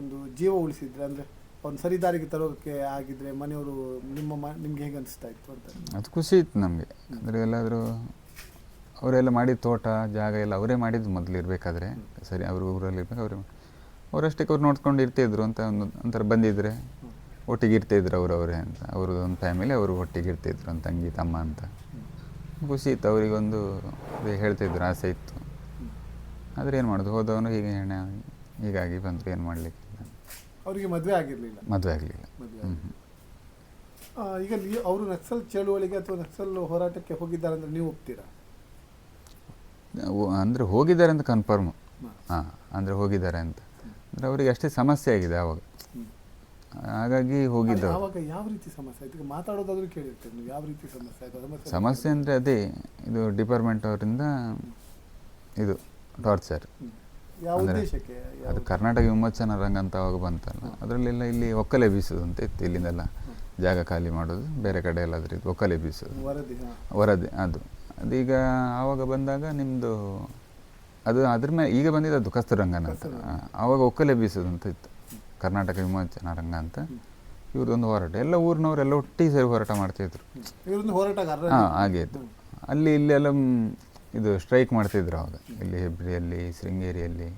ಒಂದು ಜೀವ ಉಳಿಸಿದ್ರೆ, ಅಂದರೆ ಒಂದು ಸರಿದಾರಿಗೆ ತರೋಕ್ಕೆ ಆಗಿದ್ರೆ ಮನೆಯವರು ನಿಮ್ಮ ಮ, ನಿಮ್ಗೆ ಹೇಗೆ ಅನಿಸ್ತಾ ಇತ್ತು ಅಂತ? ಅದು ಖುಷಿ ಇತ್ತು ನಮಗೆ. ಅಂದರೆ ಎಲ್ಲಾದರೂ ಅವರೆಲ್ಲ ಮಾಡಿದ ತೋಟ, ಜಾಗ ಎಲ್ಲ ಅವರೇ ಮಾಡಿದ್ದು ಮೊದಲು ಇರಬೇಕಾದ್ರೆ. ಸರಿ, ಅವರು ಊರಲ್ಲಿ ಇರ್ಬೇಕು, ಅವರೇ ಅವರಷ್ಟಕ್ಕೆ ಅವ್ರು ನೋಡ್ಕೊಂಡು ಇರ್ತಿದ್ರು ಅಂತ ಒಂದು, ಒಂಥರ ಬಂದಿದ್ರೆ ಒಟ್ಟಿಗೆ ಇರ್ತಿದ್ರು ಅವರವರೇ ಅವರೇ ಅಂತ. ಅವ್ರದ್ದು ಒಂದು ಫ್ಯಾಮಿಲಿ ಅವರು ಒಟ್ಟಿಗೆ ಇರ್ತಿದ್ರು ಅಂತ, ತಂಗಿ, ತಮ್ಮ ಅಂತ. ಖುಷಿ ಇತ್ತು ಅವರಿಗೊಂದು ಅದೇ ಹೇಳ್ತಿದ್ರು ಆಸೆ ಇತ್ತು. ಆದರೆ ಏನು ಮಾಡೋದು? ಹೋದವನು ಹೀಗೆ ಹೆಣೆ ಹೀಗಾಗಿ ಬಂದರು. ಏನು ಮಾಡಲಿಕ್ಕಿಲ್ಲ ಅವರಿಗೆ ಮದುವೆ ಆಗಿರಲಿಲ್ಲ. ಮದುವೆ ಆಗಲಿಲ್ಲ. ಈಗ ಅವರು ನಕ್ಸಲ್ ಚಳುವಳಿಗೆ ಅಥವಾ ನಕ್ಸಲ್ ಹೋರಾಟಕ್ಕೆ ಹೋಗಿದ್ದಾರೆ ಅಂದರೆ ನೀವು ಒಪ್ತೀರಾ? ಅಂದರೆ ಹೋಗಿದ್ದಾರೆ ಅಂತ ಕನ್ಫರ್ಮ್ ಹಾ. ಅಂದರೆ ಹೋಗಿದ್ದಾರೆ ಅಂತ. ಅಂದರೆ ಅವರಿಗೆ ಅಷ್ಟೇ ಸಮಸ್ಯೆ ಆಗಿದೆ ಆವಾಗ. ಹಾಗಾಗಿ ಹೋಗಿದ್ದು ಆವಾಗ ಯಾವ ರೀತಿ ಸಮಸ್ಯೆ ಆಯ್ತು? ಮಾತಾಡೋದಾದ್ರೂ ನೀವು ಯಾವ ರೀತಿ ಸಮಸ್ಯೆ ಆಯ್ತು? ಸಮಸ್ಯೆ ಅಂದರೆ ಅದೇ ಇದು ಡಿಪಾರ್ಟ್ಮೆಂಟ್ ಅವರಿಂದ ಇದು ಟಾರ್ಚರ್. ಅದು ಕರ್ನಾಟಕ ವಿಮೋಚನಾ ರಂಗ ಅಂತ ಅವಾಗ ಬಂತಲ್ಲ ಅದರಲ್ಲೆಲ್ಲ ಇಲ್ಲಿ ಒಕ್ಕಲೆ ಬೀಸೋದು ಅಂತ ಇತ್ತು. ಇಲ್ಲಿಂದೆಲ್ಲ ಜಾಗ ಖಾಲಿ ಮಾಡೋದು ಬೇರೆ ಕಡೆ ಎಲ್ಲಾದ್ರೂ ಇದು ಒಕ್ಕಲೆ ಬೀಸೋದು. ವರದಿ ಅದು. ಅದೀಗ ಆವಾಗ ಬಂದಾಗ ನಿಮ್ಮದು ಅದು ಅದ್ರ ಮೇಲೆ ಈಗ ಬಂದಿದ್ದು ಕಸ್ತೂರಂಗನ ಅಂತ ಆವಾಗ ಒಕ್ಕಲೆ ಬೀಸೋದು ಅಂತ ಇತ್ತು. ಕರ್ನಾಟಕ ವಿಮೋಚನಾ ರಂಗ ಅಂತ. ಇವ್ರದ್ದೊಂದು ಹೋರಾಟ. ಎಲ್ಲ ಊರಿನವರೆಲ್ಲ ಒಟ್ಟಿಗೆ ಸೇರಿ ಹೋರಾಟ ಮಾಡ್ತಿದ್ರು. ಹಾಂ ಹಾಗೆ ಇತ್ತು ಅಲ್ಲಿ ಇಲ್ಲೆಲ್ಲ ಎಲ್ಲ ಇದು ಸ್ಟ್ರೈಕ್ ಮಾಡ್ತಿದ್ರು ಅವಾಗ. ಇಲ್ಲಿ ಹೆಬ್ರಿಯಲ್ಲಿ ಶೃಂಗೇರಿಯಲ್ಲಿ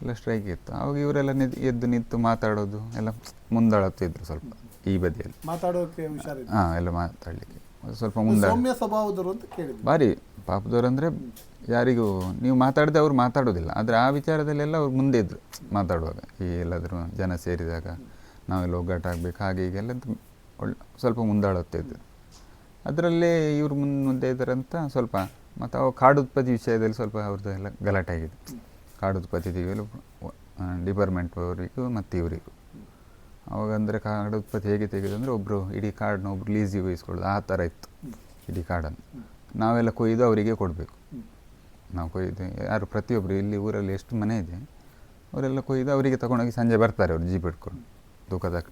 ಎಲ್ಲ ಸ್ಟ್ರೈಕ್ ಇತ್ತು. ಅವಾಗ ಇವರೆಲ್ಲ ನಿದ್ ಎದ್ದು ನಿಂತು ಮಾತಾಡೋದು ಎಲ್ಲ ಮುಂದಾಳುತ್ತಿದ್ರು ಸ್ವಲ್ಪ ಈ ಬದಿಯಲ್ಲಿ. ಮಾತಾಡೋಕೆ ಹಾಂ ಎಲ್ಲ ಮಾತಾಡಲಿಕ್ಕೆ ಸ್ವಲ್ಪ ಮುಂದೆ ಭಾರಿ ಪಾಪದವ್ರು ಅಂದರೆ ಯಾರಿಗೂ, ನೀವು ಮಾತಾಡದೆ ಅವ್ರು ಮಾತಾಡೋದಿಲ್ಲ. ಆದರೆ ಆ ವಿಚಾರದಲ್ಲೆಲ್ಲ ಅವ್ರು ಮುಂದೆ ಇದ್ದರು ಮಾತಾಡುವಾಗ. ಈ ಎಲ್ಲಾದರೂ ಜನ ಸೇರಿದಾಗ ನಾವೆಲ್ಲ ಒಗ್ಗಟ್ಟಾಗಬೇಕು ಹಾಗೆ ಹೀಗೆಲ್ಲ ಒಳ್ಳೆ ಸ್ವಲ್ಪ ಮುಂದಾಳುತ್ತಿದ್ದರು ಅದರಲ್ಲೇ ಇವ್ರು ಮುಂದೆ ಮುಂದೆ ಇದ್ದಾರಂತ ಸ್ವಲ್ಪ, ಮತ್ತು ಅವ ಕಾಡು ಉತ್ಪತ್ತಿ ವಿಷಯದಲ್ಲಿ ಸ್ವಲ್ಪ ಅವ್ರದ್ದು ಎಲ್ಲ ಗಲಾಟೆ ಆಗಿದೆ ಕಾಡುತ್ಪತ್ತಿ ಡಿಪಾರ್ಟ್ಮೆಂಟ್ ಅವರಿಗೂ ಮತ್ತು ಇವರಿಗೂ. ಅವಾಗ ಅಂದರೆ ಕಾಡು ಉತ್ಪತ್ತಿ ಹೇಗೆ ತೆಗೆದು ಅಂದರೆ ಒಬ್ಬರು ಇಡೀ ಕಾಡನ್ನ ಒಬ್ರು ಲೀಸಿಗೆ ವಹಿಸ್ಕೊಳ್ಳೋದು, ಆ ಥರ ಇತ್ತು. ಇಡೀ ಕಾಡನ್ನು. ನಾವೆಲ್ಲ ಕೊಯ್ದು ಅವರಿಗೆ ಕೊಡಬೇಕು. ನಾವು ಕೊಯ್ದು ಯಾರು ಪ್ರತಿಯೊಬ್ಬರು ಇಲ್ಲಿ ಊರಲ್ಲಿ ಎಷ್ಟು ಮನೆ ಇದೆ ಅವರೆಲ್ಲ ಕೊಯ್ದು ಅವರಿಗೆ ತಗೊಂಡೋಗಿ ಸಂಜೆ ಬರ್ತಾರೆ ಅವರು ಜೀಪ್ ಇಟ್ಕೊಂಡು ತೂಕ ತಕ್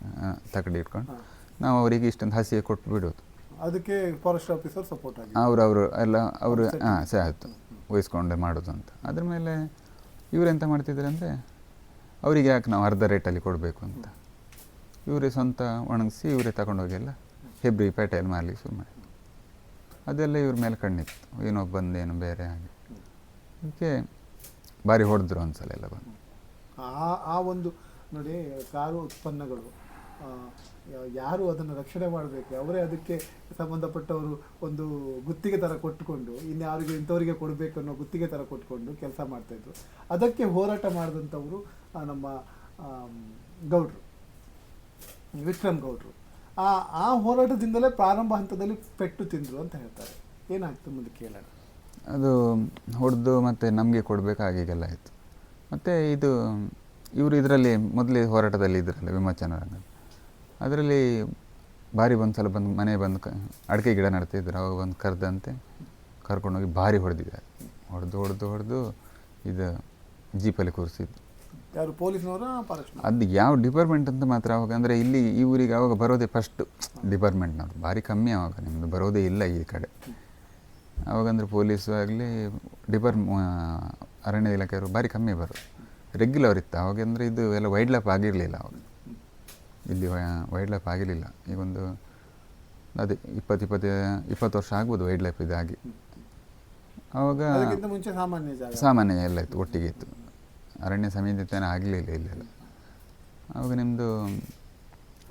ತಕಡಿ ಇಟ್ಕೊಂಡು ನಾವು ಅವರಿಗೆ ಇಷ್ಟೊಂದು ಹಸಿಗೆ ಕೊಟ್ಟು ಬಿಡೋದು. ಅದಕ್ಕೆ ಫಾರೆಸ್ಟ್ ಆಫೀಸರ್ ಸಪೋರ್ಟ್ ಆಗಿ. ಅವರು ಅವರು ಎಲ್ಲ ಅವರು ಹಾಂ ಸಹ ಆಯಿತು. ವಹಿಸ್ಕೊಂಡೆ ಮಾಡೋದು ಅಂತ. ಅದ್ರ ಮೇಲೆ ಇವರು ಎಂತ ಮಾಡ್ತಿದ್ರು ಅಂದರೆ ಅವರಿಗೆ ಯಾಕೆ ನಾವು ಅರ್ಧ ರೇಟಲ್ಲಿ ಕೊಡಬೇಕು ಅಂತ. ಇವರೇ ಸ್ವಂತ ಒಣಗಿಸಿ ಇವರೇ ತಗೊಂಡೋಗಿ ಎಲ್ಲ ಹೆಬ್ರಿ ಪೇಟೆಯಲ್ಲಿ ಮಾರಲಿಕ್ಕೆ ಶುರು ಅದೆಲ್ಲ ಇವ್ರ ಮೇಲೆ ಕಣ್ಣಿತ್ತು. ಏನೋ ಬಂದೇನು ಬೇರೆ ಹಾಗೆ. ಅದಕ್ಕೆ ಭಾರಿ ಹೊಡೆದ್ರು ಒಂದ್ಸಲ ಎಲ್ಲ ಬಂದು. ಆ ಆ ಒಂದು ನೋಡಿ, ಕಾರು ಉತ್ಪನ್ನಗಳು ಯಾರು ಅದನ್ನು ರಕ್ಷಣೆ ಮಾಡಬೇಕು? ಅವರೇ ಅದಕ್ಕೆ ಸಂಬಂಧಪಟ್ಟವರು ಒಂದು ಗುತ್ತಿಗೆ ಥರ ಕೊಟ್ಟುಕೊಂಡು ಇನ್ಯಾರಿಗೆ ಇಂಥವರಿಗೆ ಕೊಡಬೇಕು ಅನ್ನೋ ಗುತ್ತಿಗೆ ಥರ ಕೊಟ್ಟುಕೊಂಡು ಕೆಲಸ ಮಾಡ್ತಾಯಿದ್ರು ಅದಕ್ಕೆ ಹೋರಾಟ ಮಾಡಿದಂಥವರು ನಮ್ಮ ಗೌಡ್ರು, ವಿಕ್ರಮ್ ಗೌಡ್ರು. ಆ ಆ ಹೋರಾಟದಿಂದಲೇ ಪ್ರಾರಂಭ ಹಂತದಲ್ಲಿ ಪೆಟ್ಟು ತಿಂದರು ಅಂತ ಹೇಳ್ತಾರೆ. ಏನಾಗ್ತದೆ ಮುಂದೆ ಕೇಳೋಣ. ಅದು ಹೊಡೆದು ಮತ್ತು ನಮಗೆ ಕೊಡಬೇಕು ಹಾಗೀಗೆಲ್ಲ ಆಯಿತು. ಮತ್ತು ಇದು, ಇವರು ಇದರಲ್ಲಿ ಮೊದಲೇ ಹೋರಾಟದಲ್ಲಿ ಇದ್ರಲ್ಲ ವಿಮೋಚನಾ ರಂಗ ಅದರಲ್ಲಿ ಭಾರಿ ಒಂದು ಸಲ ಬಂದು ಮನೆ ಬಂದು ಕ, ಅಡಿಕೆ ಗಿಡ ನಡ್ತಿದ್ರು ಅವಾಗ ಬಂದು ಕರೆದಂತೆ ಕರ್ಕೊಂಡೋಗಿ ಭಾರಿ ಹೊಡೆದಿದ್ದಾರೆ. ಹೊಡೆದು ಹೊಡೆದು ಹೊಡೆದು ಇದು ಜೀಪಲ್ಲಿ ಕೂರಿಸಿದ್ದು. ಯಾರು ಪೊಲೀಸ್ನವರ ಫಾರೆಸ್ಟ್ ಅದು ಯಾವ ಡಿಪಾರ್ಟ್ಮೆಂಟ್ ಅಂತ ಮಾತ್ರ ಆವಾಗ ಅಂದರೆ ಇಲ್ಲಿ ಈ ಊರಿಗೆ ಆವಾಗ ಬರೋದೇ ಫಸ್ಟ್ ಡಿಪಾರ್ಟ್ಮೆಂಟ್ನವ್ರು. ಭಾರಿ ಕಮ್ಮಿ ಆವಾಗ ನಿಮ್ಮದು ಬರೋದೇ ಇಲ್ಲ ಈ ಕಡೆ. ಅವಾಗಂದ್ರೆ ಪೊಲೀಸು ಆಗಲಿ ಡಿಪಾರ್ ಅರಣ್ಯ ಇಲಾಖೆಯವರು ಭಾರಿ ಕಮ್ಮಿ ಬರೋದು. ರೆಗ್ಯುಲರ್ ಇತ್ತು. ಅವಾಗಂದ್ರೆ ಇದು ಎಲ್ಲ ವೈಲ್ಡ್ ಲೈಫ್ ಆಗಿರಲಿಲ್ಲ ಅವಾಗ. ಇಲ್ಲಿ ವೈಲ್ಡ್ ಲೈಫ್ ಆಗಿರಲಿಲ್ಲ. ಈಗೊಂದು ಅದೇ ಇಪ್ಪತ್ತು ಇಪ್ಪತ್ತು ಇಪ್ಪತ್ತು ವರ್ಷ ಆಗ್ಬೋದು ವೈಲ್ಡ್ ಲೈಫ್ ಇದಾಗಿ ಆವಾಗ ಸಾಮಾನ್ಯ ಎಲ್ಲ ಇತ್ತು ಒಟ್ಟಿಗೆ ಇತ್ತು. ಅರಣ್ಯ ಸಮಿತಿ ಆಗಲಿಲ್ಲ ಇಲ್ಲೆಲ್ಲ. ಆವಾಗ ನಿಮ್ಮದು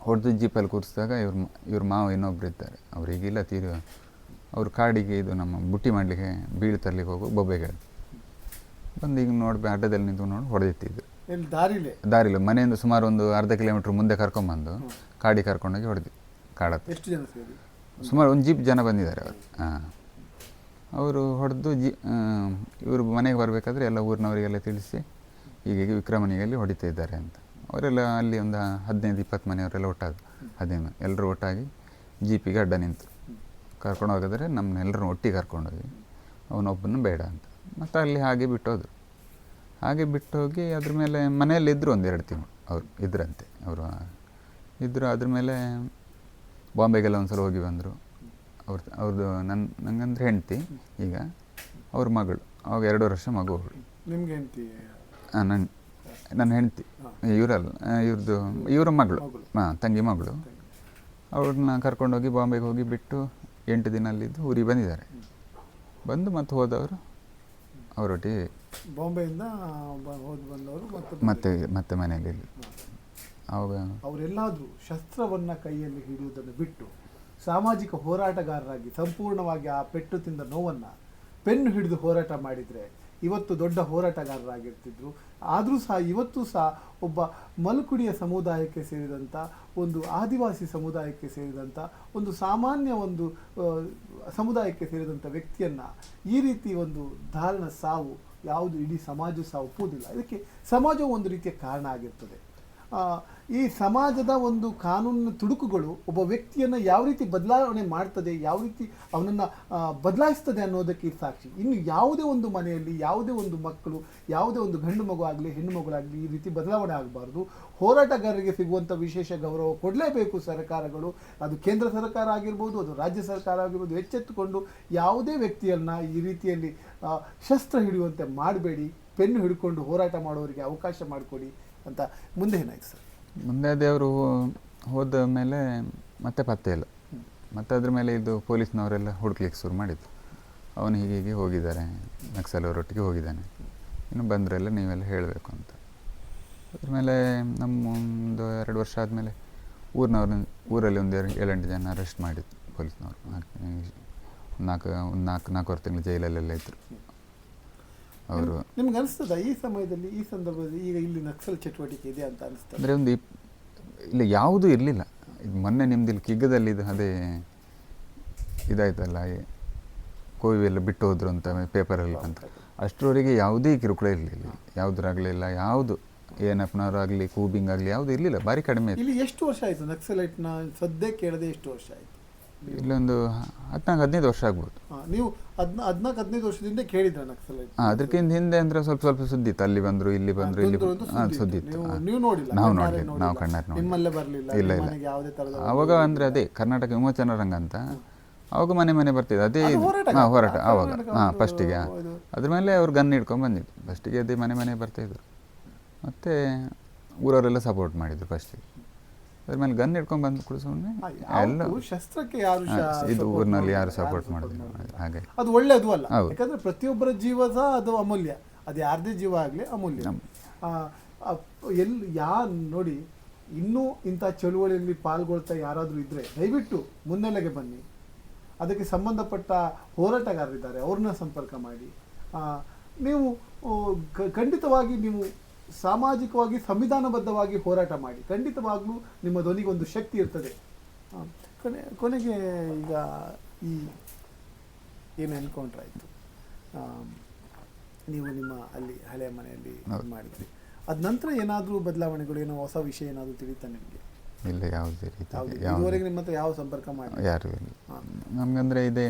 ಹೊಡೆದು ಜೀಪಲ್ಲಿ ಕೂರಿಸಿದಾಗ ಇವ್ರ ಇವ್ರ ಮಾವ ಇನ್ನೊಬ್ರು ಇದ್ದಾರೆ. ಅವ್ರಿಗಿಲ್ಲ ತೀರ ಅವ್ರ ಕಾಡಿಗೆ ಇದು ನಮ್ಮ ಬುಟ್ಟಿ ಮಾಡಲಿಕ್ಕೆ ಬೀಳು ತರಲಿಕ್ಕೆ ಹೋಗೋ ಬೊಬ್ಬೆಗಳು ಬಂದು ಈಗ ನೋಡಿ ಅಡ್ಡದಲ್ಲಿ ನಿಂತು ನೋಡಿ ಹೊಡೆದಿತ್ತಿದ್ರು ದಾರಿಲಿ? ಮನೆಯಿಂದ ಸುಮಾರು ಒಂದು ಅರ್ಧ ಕಿಲೋಮೀಟ್ರ್ ಮುಂದೆ ಕರ್ಕೊಂಬಂದು ಕಾಡಿ ಕರ್ಕೊಂಡೋಗಿ ಹೊಡೆದು ಕಾಡತ್ತೆ. ಎಷ್ಟು ಜನ ಸುಮಾರು ಒಂದು ಜೀಪ್ ಜನ ಬಂದಿದ್ದಾರೆ ಅವರು ಹಾಂ. ಅವರು ಹೊಡೆದು ಜಿ ಇವರು ಮನೆಗೆ ಬರಬೇಕಾದ್ರೆ ಎಲ್ಲ ಊರಿನವರಿಗೆಲ್ಲ ತಿಳಿಸಿ ಹೀಗೆ ವಿಕ್ರಮನಿಗೆಲ್ಲಿ ಹೊಡಿತಾ ಇದ್ದಾರೆ ಅಂತ. ಅವರೆಲ್ಲ ಅಲ್ಲಿ ಒಂದು ಹದಿನೈದು, ಇಪ್ಪತ್ತು ಮನೆಯವರೆಲ್ಲ ಒಟ್ಟಾದ ಹದಿನೈದು ಮನೆ. ಎಲ್ಲರೂ ಒಟ್ಟಾಗಿ ಜೀಪಿಗೆ ಅಡ್ಡ ನಿಂತು. ಕರ್ಕೊಂಡು ಹೋಗಿದ್ರೆ ನಮ್ಮನ್ನೆಲ್ಲರೂ ಒಟ್ಟಿಗೆ ಕರ್ಕೊಂಡೋಗಿ ಅವನೊಬ್ಬನ ಬೇಡ ಅಂತ. ಮತ್ತು ಅಲ್ಲಿ ಹಾಗೆ ಬಿಟ್ಟೋದ್ರು. ಹಾಗೆ ಬಿಟ್ಟೋಗಿ ಅದ್ರ ಮೇಲೆ ಮನೆಯಲ್ಲಿ ಇದ್ದರು ಒಂದು ಎರಡು ತಿಂಗಳು ಅವರು, ಇದ್ರಂತೆ. ಅವರು ಇದ್ದರು ಅದ್ರ ಮೇಲೆ ಬಾಂಬೆಗೆಲ್ಲ ಒಂದ್ಸಲ ಹೋಗಿ ಬಂದರು. ಅವ್ರ ಅವ್ರದ್ದು ನನ್ನ ನನಗಂದ್ರೆ ಹೆಂಡ್ತಿ, ಈಗ ಅವ್ರ ಮಗಳು. ಅವಾಗ ಎರಡು ವರ್ಷ ಮಗು ನಿಮ್ಗೆ ಹೆಂಡತಿ? ನನ್ನ ನನ್ನ ಹೆಂಡತಿ ಇವರಲ್ಲ ಇವ್ರದ್ದು ಇವರ ಮಗಳು. ಹಾಂ ತಂಗಿ ಮಗಳು. ಅವ್ರನ್ನ ಕರ್ಕೊಂಡೋಗಿ ಬಾಂಬೆಗೆ ಹೋಗಿ ಬಿಟ್ಟು ಎಂಟು ದಿನ ಅಲ್ಲಿದ್ದು ಊರಿಗೆ ಬಂದಿದ್ದಾರೆ. ಬಂದು ಮತ್ತೆ ಹೋದವರು ಅವರೊಟ್ಟಿಗೆ ಬಾಂಬೆಯಿಂದ ಹೋದ್ ಬಂದವರು ಮತ್ತೆ ಮತ್ತೆ ಮನೆಯಲ್ಲಿ. ಅವಾಗ ಅವರೆಲ್ಲಾದರೂ ಶಸ್ತ್ರವನ್ನು ಕೈಯಲ್ಲಿ ಹಿಡಿಯುವುದನ್ನು ಬಿಟ್ಟು ಸಾಮಾಜಿಕ ಹೋರಾಟಗಾರರಾಗಿ ಸಂಪೂರ್ಣವಾಗಿ ಆ ಪೆಟ್ಟು ತಿಂದ ನೋವನ್ನು ಪೆನ್ನು ಹಿಡಿದು ಹೋರಾಟ ಮಾಡಿದರೆ ಇವತ್ತು ದೊಡ್ಡ ಹೋರಾಟಗಾರರಾಗಿರ್ತಿದ್ರು. ಆದರೂ ಸಹ ಇವತ್ತು ಸಹ ಒಬ್ಬ ಮಲ್ಕುಡಿಯ ಸಮುದಾಯಕ್ಕೆ ಸೇರಿದಂಥ ಒಂದು ಆದಿವಾಸಿ ಸಮುದಾಯಕ್ಕೆ ಸೇರಿದಂಥ ಒಂದು ಸಾಮಾನ್ಯ ಒಂದು ಸಮುದಾಯಕ್ಕೆ ಸೇರಿದಂಥ ವ್ಯಕ್ತಿಯನ್ನು ಈ ರೀತಿ ಒಂದು ದಾರುಣ ಸಾವು, ಯಾವುದು ಇಡೀ ಸಮಾಜ ಸಹ ಒಪ್ಪುವುದಿಲ್ಲ ಇದಕ್ಕೆ ಸಮಾಜವು ಒಂದು ರೀತಿಯ ಕಾರಣ ಆಗಿರ್ತದೆ. ಈ ಸಮಾಜದ ಒಂದು ಕಾನೂನಿನ ತುಡುಕುಗಳು ಒಬ್ಬ ವ್ಯಕ್ತಿಯನ್ನು ಯಾವ ರೀತಿ ಬದಲಾವಣೆ ಮಾಡ್ತದೆ, ಯಾವ ರೀತಿ ಅವನನ್ನು ಬದಲಾಯಿಸ್ತದೆ ಅನ್ನೋದಕ್ಕೆ ಸಾಕ್ಷಿ. ಇನ್ನು ಯಾವುದೇ ಒಂದು ಮನೆಯಲ್ಲಿ, ಯಾವುದೇ ಒಂದು ಮಕ್ಕಳು, ಯಾವುದೇ ಒಂದು ಗಂಡು ಮಗು ಆಗಲಿ, ಹೆಣ್ಣು ಮಗುಳಾಗಲಿ ಈ ರೀತಿ ಬದಲಾವಣೆ ಆಗಬಾರ್ದು. ಹೋರಾಟಗಾರರಿಗೆ ಸಿಗುವಂಥ ವಿಶೇಷ ಗೌರವ ಕೊಡಲೇಬೇಕು ಸರ್ಕಾರಗಳು. ಅದು ಕೇಂದ್ರ ಸರ್ಕಾರ ಆಗಿರ್ಬೋದು, ಅದು ರಾಜ್ಯ ಸರ್ಕಾರ ಆಗಿರ್ಬೋದು, ಎಚ್ಚೆತ್ತುಕೊಂಡು ಯಾವುದೇ ವ್ಯಕ್ತಿಯನ್ನು ಈ ರೀತಿಯಲ್ಲಿ ಶಸ್ತ್ರ ಹಿಡಿಯುವಂತೆ ಮಾಡಬೇಡಿ, ಪೆನ್ನು ಹಿಡ್ಕೊಂಡು ಹೋರಾಟ ಮಾಡೋರಿಗೆ ಅವಕಾಶ ಮಾಡಿಕೊಡಿ. ಅಂತ ಮುಂದೆ ಏನಾಯ್ತು ಸರ್? ಮುಂದೆ ದೇವರು ಹೋದ ಮೇಲೆ ಮತ್ತೆ ಪತ್ತೆ ಇಲ್ಲ. ಮತ್ತೆ ಅದ್ರ ಮೇಲೆ ಇದು ಪೊಲೀಸ್ನವರೆಲ್ಲ ಹುಡುಕ್ಲಿಕ್ಕೆ ಶುರು ಮಾಡಿದ್ದು. ಅವನು ಹೀಗೆ ಹೀಗೆ ಹೋಗಿದ್ದಾರೆ, ನಕ್ಸಲ್ ಅವರೊಟ್ಟಿಗೆ ಹೋಗಿದ್ದಾನೆ. ಇನ್ನು ಬಂದರೆಲ್ಲ ನೀವೆಲ್ಲ ಹೇಳಬೇಕು ಅಂತ. ಅದ್ರ ಮೇಲೆ ನಮ್ಮ ಒಂದು ಎರಡು ವರ್ಷ ಆದಮೇಲೆ ಊರಿನವ್ರು, ಊರಲ್ಲಿ ಒಂದು ಎರಡು ಏಳೆಂಟು ಜನ ಅರೆಸ್ಟ್ ಮಾಡಿದ್ದು ಪೊಲೀಸ್ನವರು. ನಾಲ್ಕು ಒಂದು ನಾಲ್ಕು ನಾಲ್ಕುವರೆ ತಿಂಗಳು ಜೈಲಲ್ಲೆಲ್ಲ ಇದ್ದರು ಅವರು. ನಿಮ್ಗೆ ಅನಿಸ್ತದ ಈ ಸಮಯದಲ್ಲಿ ಈ ಸಂದರ್ಭದಲ್ಲಿ ಈಗ ಇಲ್ಲಿ ನಕ್ಸಲ್ ಚಟುವಟಿಕೆ ಇದೆ ಅಂತ ಅನಿಸ್ತದೆ? ಅಂದರೆ ಒಂದು ಇಲ್ಲಿ ಇಲ್ಲ ಯಾವುದೂ ಇರಲಿಲ್ಲ. ಇದು ಮೊನ್ನೆ ನಿಮ್ದು ಇಲ್ಲಿ ಕಿಗ್ಗದಲ್ಲಿ ಇದು ಅದೇ ಇದಾಯ್ತಲ್ಲ ಕೋವಿ ಎಲ್ಲ ಬಿಟ್ಟು ಹೋದ್ರು ಅಂತ ಪೇಪರಲ್ಲಿ ಅಂತ. ಅಷ್ಟರವರೆಗೆ ಯಾವುದೇ ಕಿರುಕುಳ ಇರಲಿಲ್ಲ. ಯಾವುದ್ರಾಗಲಿಲ್ಲ ಯಾವುದು ಏನಪ್ಪನವರಾಗಲಿ ಕೂಬಿಂಗ್ ಆಗಲಿ ಯಾವುದು ಇರಲಿಲ್ಲ. ಭಾರಿ ಕಡಿಮೆ ಇಲ್ಲಿ ಎಷ್ಟು ವರ್ಷ ಆಯಿತು ನಕ್ಸಲೈಟ್ನ ಸದ್ಯಕ್ಕೆ ಕೇಳದೆ ಎಷ್ಟು ವರ್ಷ ಆಯ್ತು? ಇಲ್ಲೊಂದು ಹದಿನಾಲ್ಕು ಹದಿನೈದು ವರ್ಷ ಆಗ್ಬೋದು. ನೀವು ಹದ್ನ ಹದಿನಾಲ್ಕು ಹದಿನೈದು ವರ್ಷದಿಂದ ಕೇಳಿದ್ರ ನಕ್ಸಲೈಟ್? ಅದಕ್ಕಿಂತ ಹಿಂದೆ ಅಂದ್ರೆ ಸ್ವಲ್ಪ ಸ್ವಲ್ಪ ಸುದ್ದಿ ಇತ್ತು. ಅಲ್ಲಿ ಬಂದರು ಇಲ್ಲಿ ಬಂದರು ಇಲ್ಲಿ ಸುದ್ದಿ ಇತ್ತು. ನೀವು-. ನೋಡಿಲ್ಲ ನಾವು ನೋಡಿದ್ವಿ ನಾವು. ಕಣ್ಣಾರೆ ನೋಡಿ ನಿಮ್ಮಲ್ಲೇ ಬರಲಿಲ್ಲ ಇಲ್ಲ ಇಲ್ಲ. ಅವಾಗ ಯಾವುದೇ ತರದ ಆವಾಗ ಅಂದರೆ ಅದೇ ಕರ್ನಾಟಕ ವಿಮೋಚನಾ ರಂಗ ಅಂತ. ಅವಾಗ ಮನೆ ಮನೆ ಬರ್ತಿದ್ದೆ. ಅದೇ ಹಾಂ. ಹೋರಾಟ. ಆವಾಗ ಹಾಂ ಫಸ್ಟಿಗೆ ಅದ್ರ ಮೇಲೆ ಅವ್ರು ಗನ್ ಹಿಡ್ಕೊಂಡು ಬಂದಿದ್ದು ಫಸ್ಟಿಗೆ ಅದೇ ಮನೆ ಮನೆ ಬರ್ತಾಯಿದ್ರು ಮತ್ತು ಊರವರೆಲ್ಲ ಸಪೋರ್ಟ್ ಮಾಡಿದ್ರು ಫಸ್ಟಿಗೆ ಅದ್ರ ಮೇಲೆ ಗನ್ ಹಿಡ್ಕೊಂಡು ಬಂದು ಸುಮ್ಮನೆ ಎಲ್ಲ ಶಸ್ತ್ರಕ್ಕೆ ಯಾರು ಇದು ಊರಿನಲ್ಲಿ ಯಾರು ಸಪೋರ್ಟ್ ಮಾಡಿದ್ರು ಹಾಗೆ. ಅದು ಒಳ್ಳೇದು ಅಲ್ಲ. ಯಾಕಂದ್ರೆ ಪ್ರತಿಯೊಬ್ಬರ ಜೀವ ಸಹ ಅದು ಅಮೂಲ್ಯ. ಅದು ಯಾರದೇ ಜೀವ ಆಗಲಿ ಅಮೂಲ್ಯ. ಎಲ್ಲಿ ಯಾ ನೋಡಿ ಇನ್ನೂ ಇಂಥ ಚಳುವಳಿಯಲ್ಲಿ ಪಾಲ್ಗೊಳ್ತಾ ಯಾರಾದರೂ ಇದ್ರೆ ದಯವಿಟ್ಟು ಮುನ್ನೆಲೆಗೆ ಬನ್ನಿ. ಅದಕ್ಕೆ ಸಂಬಂಧಪಟ್ಟ ಹೋರಾಟಗಾರರಿದ್ದಾರೆ. ಅವ್ರನ್ನ ಸಂಪರ್ಕ ಮಾಡಿ. ಆ, ನೀವು ಖಂಡಿತವಾಗಿ ನೀವು ಸಾಮಾಜಿಕವಾಗಿ ಸಂವಿಧಾನಬದ್ಧವಾಗಿ ಹೋರಾಟ ಮಾಡಿ. ಖಂಡಿತವಾಗ್ಲೂ ನಿಮ್ಮ ಧ್ವನಿಗೆ ಒಂದು ಶಕ್ತಿ ಇರ್ತದೆ. ಕೊನೆ ಕೊನೆಗೆ ಈಗ ಈ ಏನು ಎನ್ಕೌಂಟ್ರ್ ಆಯಿತು? ನೀವು ನಿಮ್ಮ ಅಲ್ಲಿ ಹಳೆಯ ಮನೆಯಲ್ಲಿ. ಮಾಡಿದ್ರಿ. ಅದ ನಂತರ ಏನಾದರೂ ಬದಲಾವಣೆಗಳು ಏನೋ ಹೊಸ ವಿಷಯ ಏನಾದರೂ ತಿಳಿತಾ ನಿಮಗೆ? ಇಲ್ಲ ಯಾವುದೇ ರೀತಿ ಇದುವರೆಗೆ ನಿಮ್ಮ ಹತ್ರ ಯಾವ ಸಂಪರ್ಕ ಮಾಡಿ ಯಾರು ಇಲ್ಲ. ನಮ್ಗೆ ನಮಗಂದ್ರೆ ಇದೆ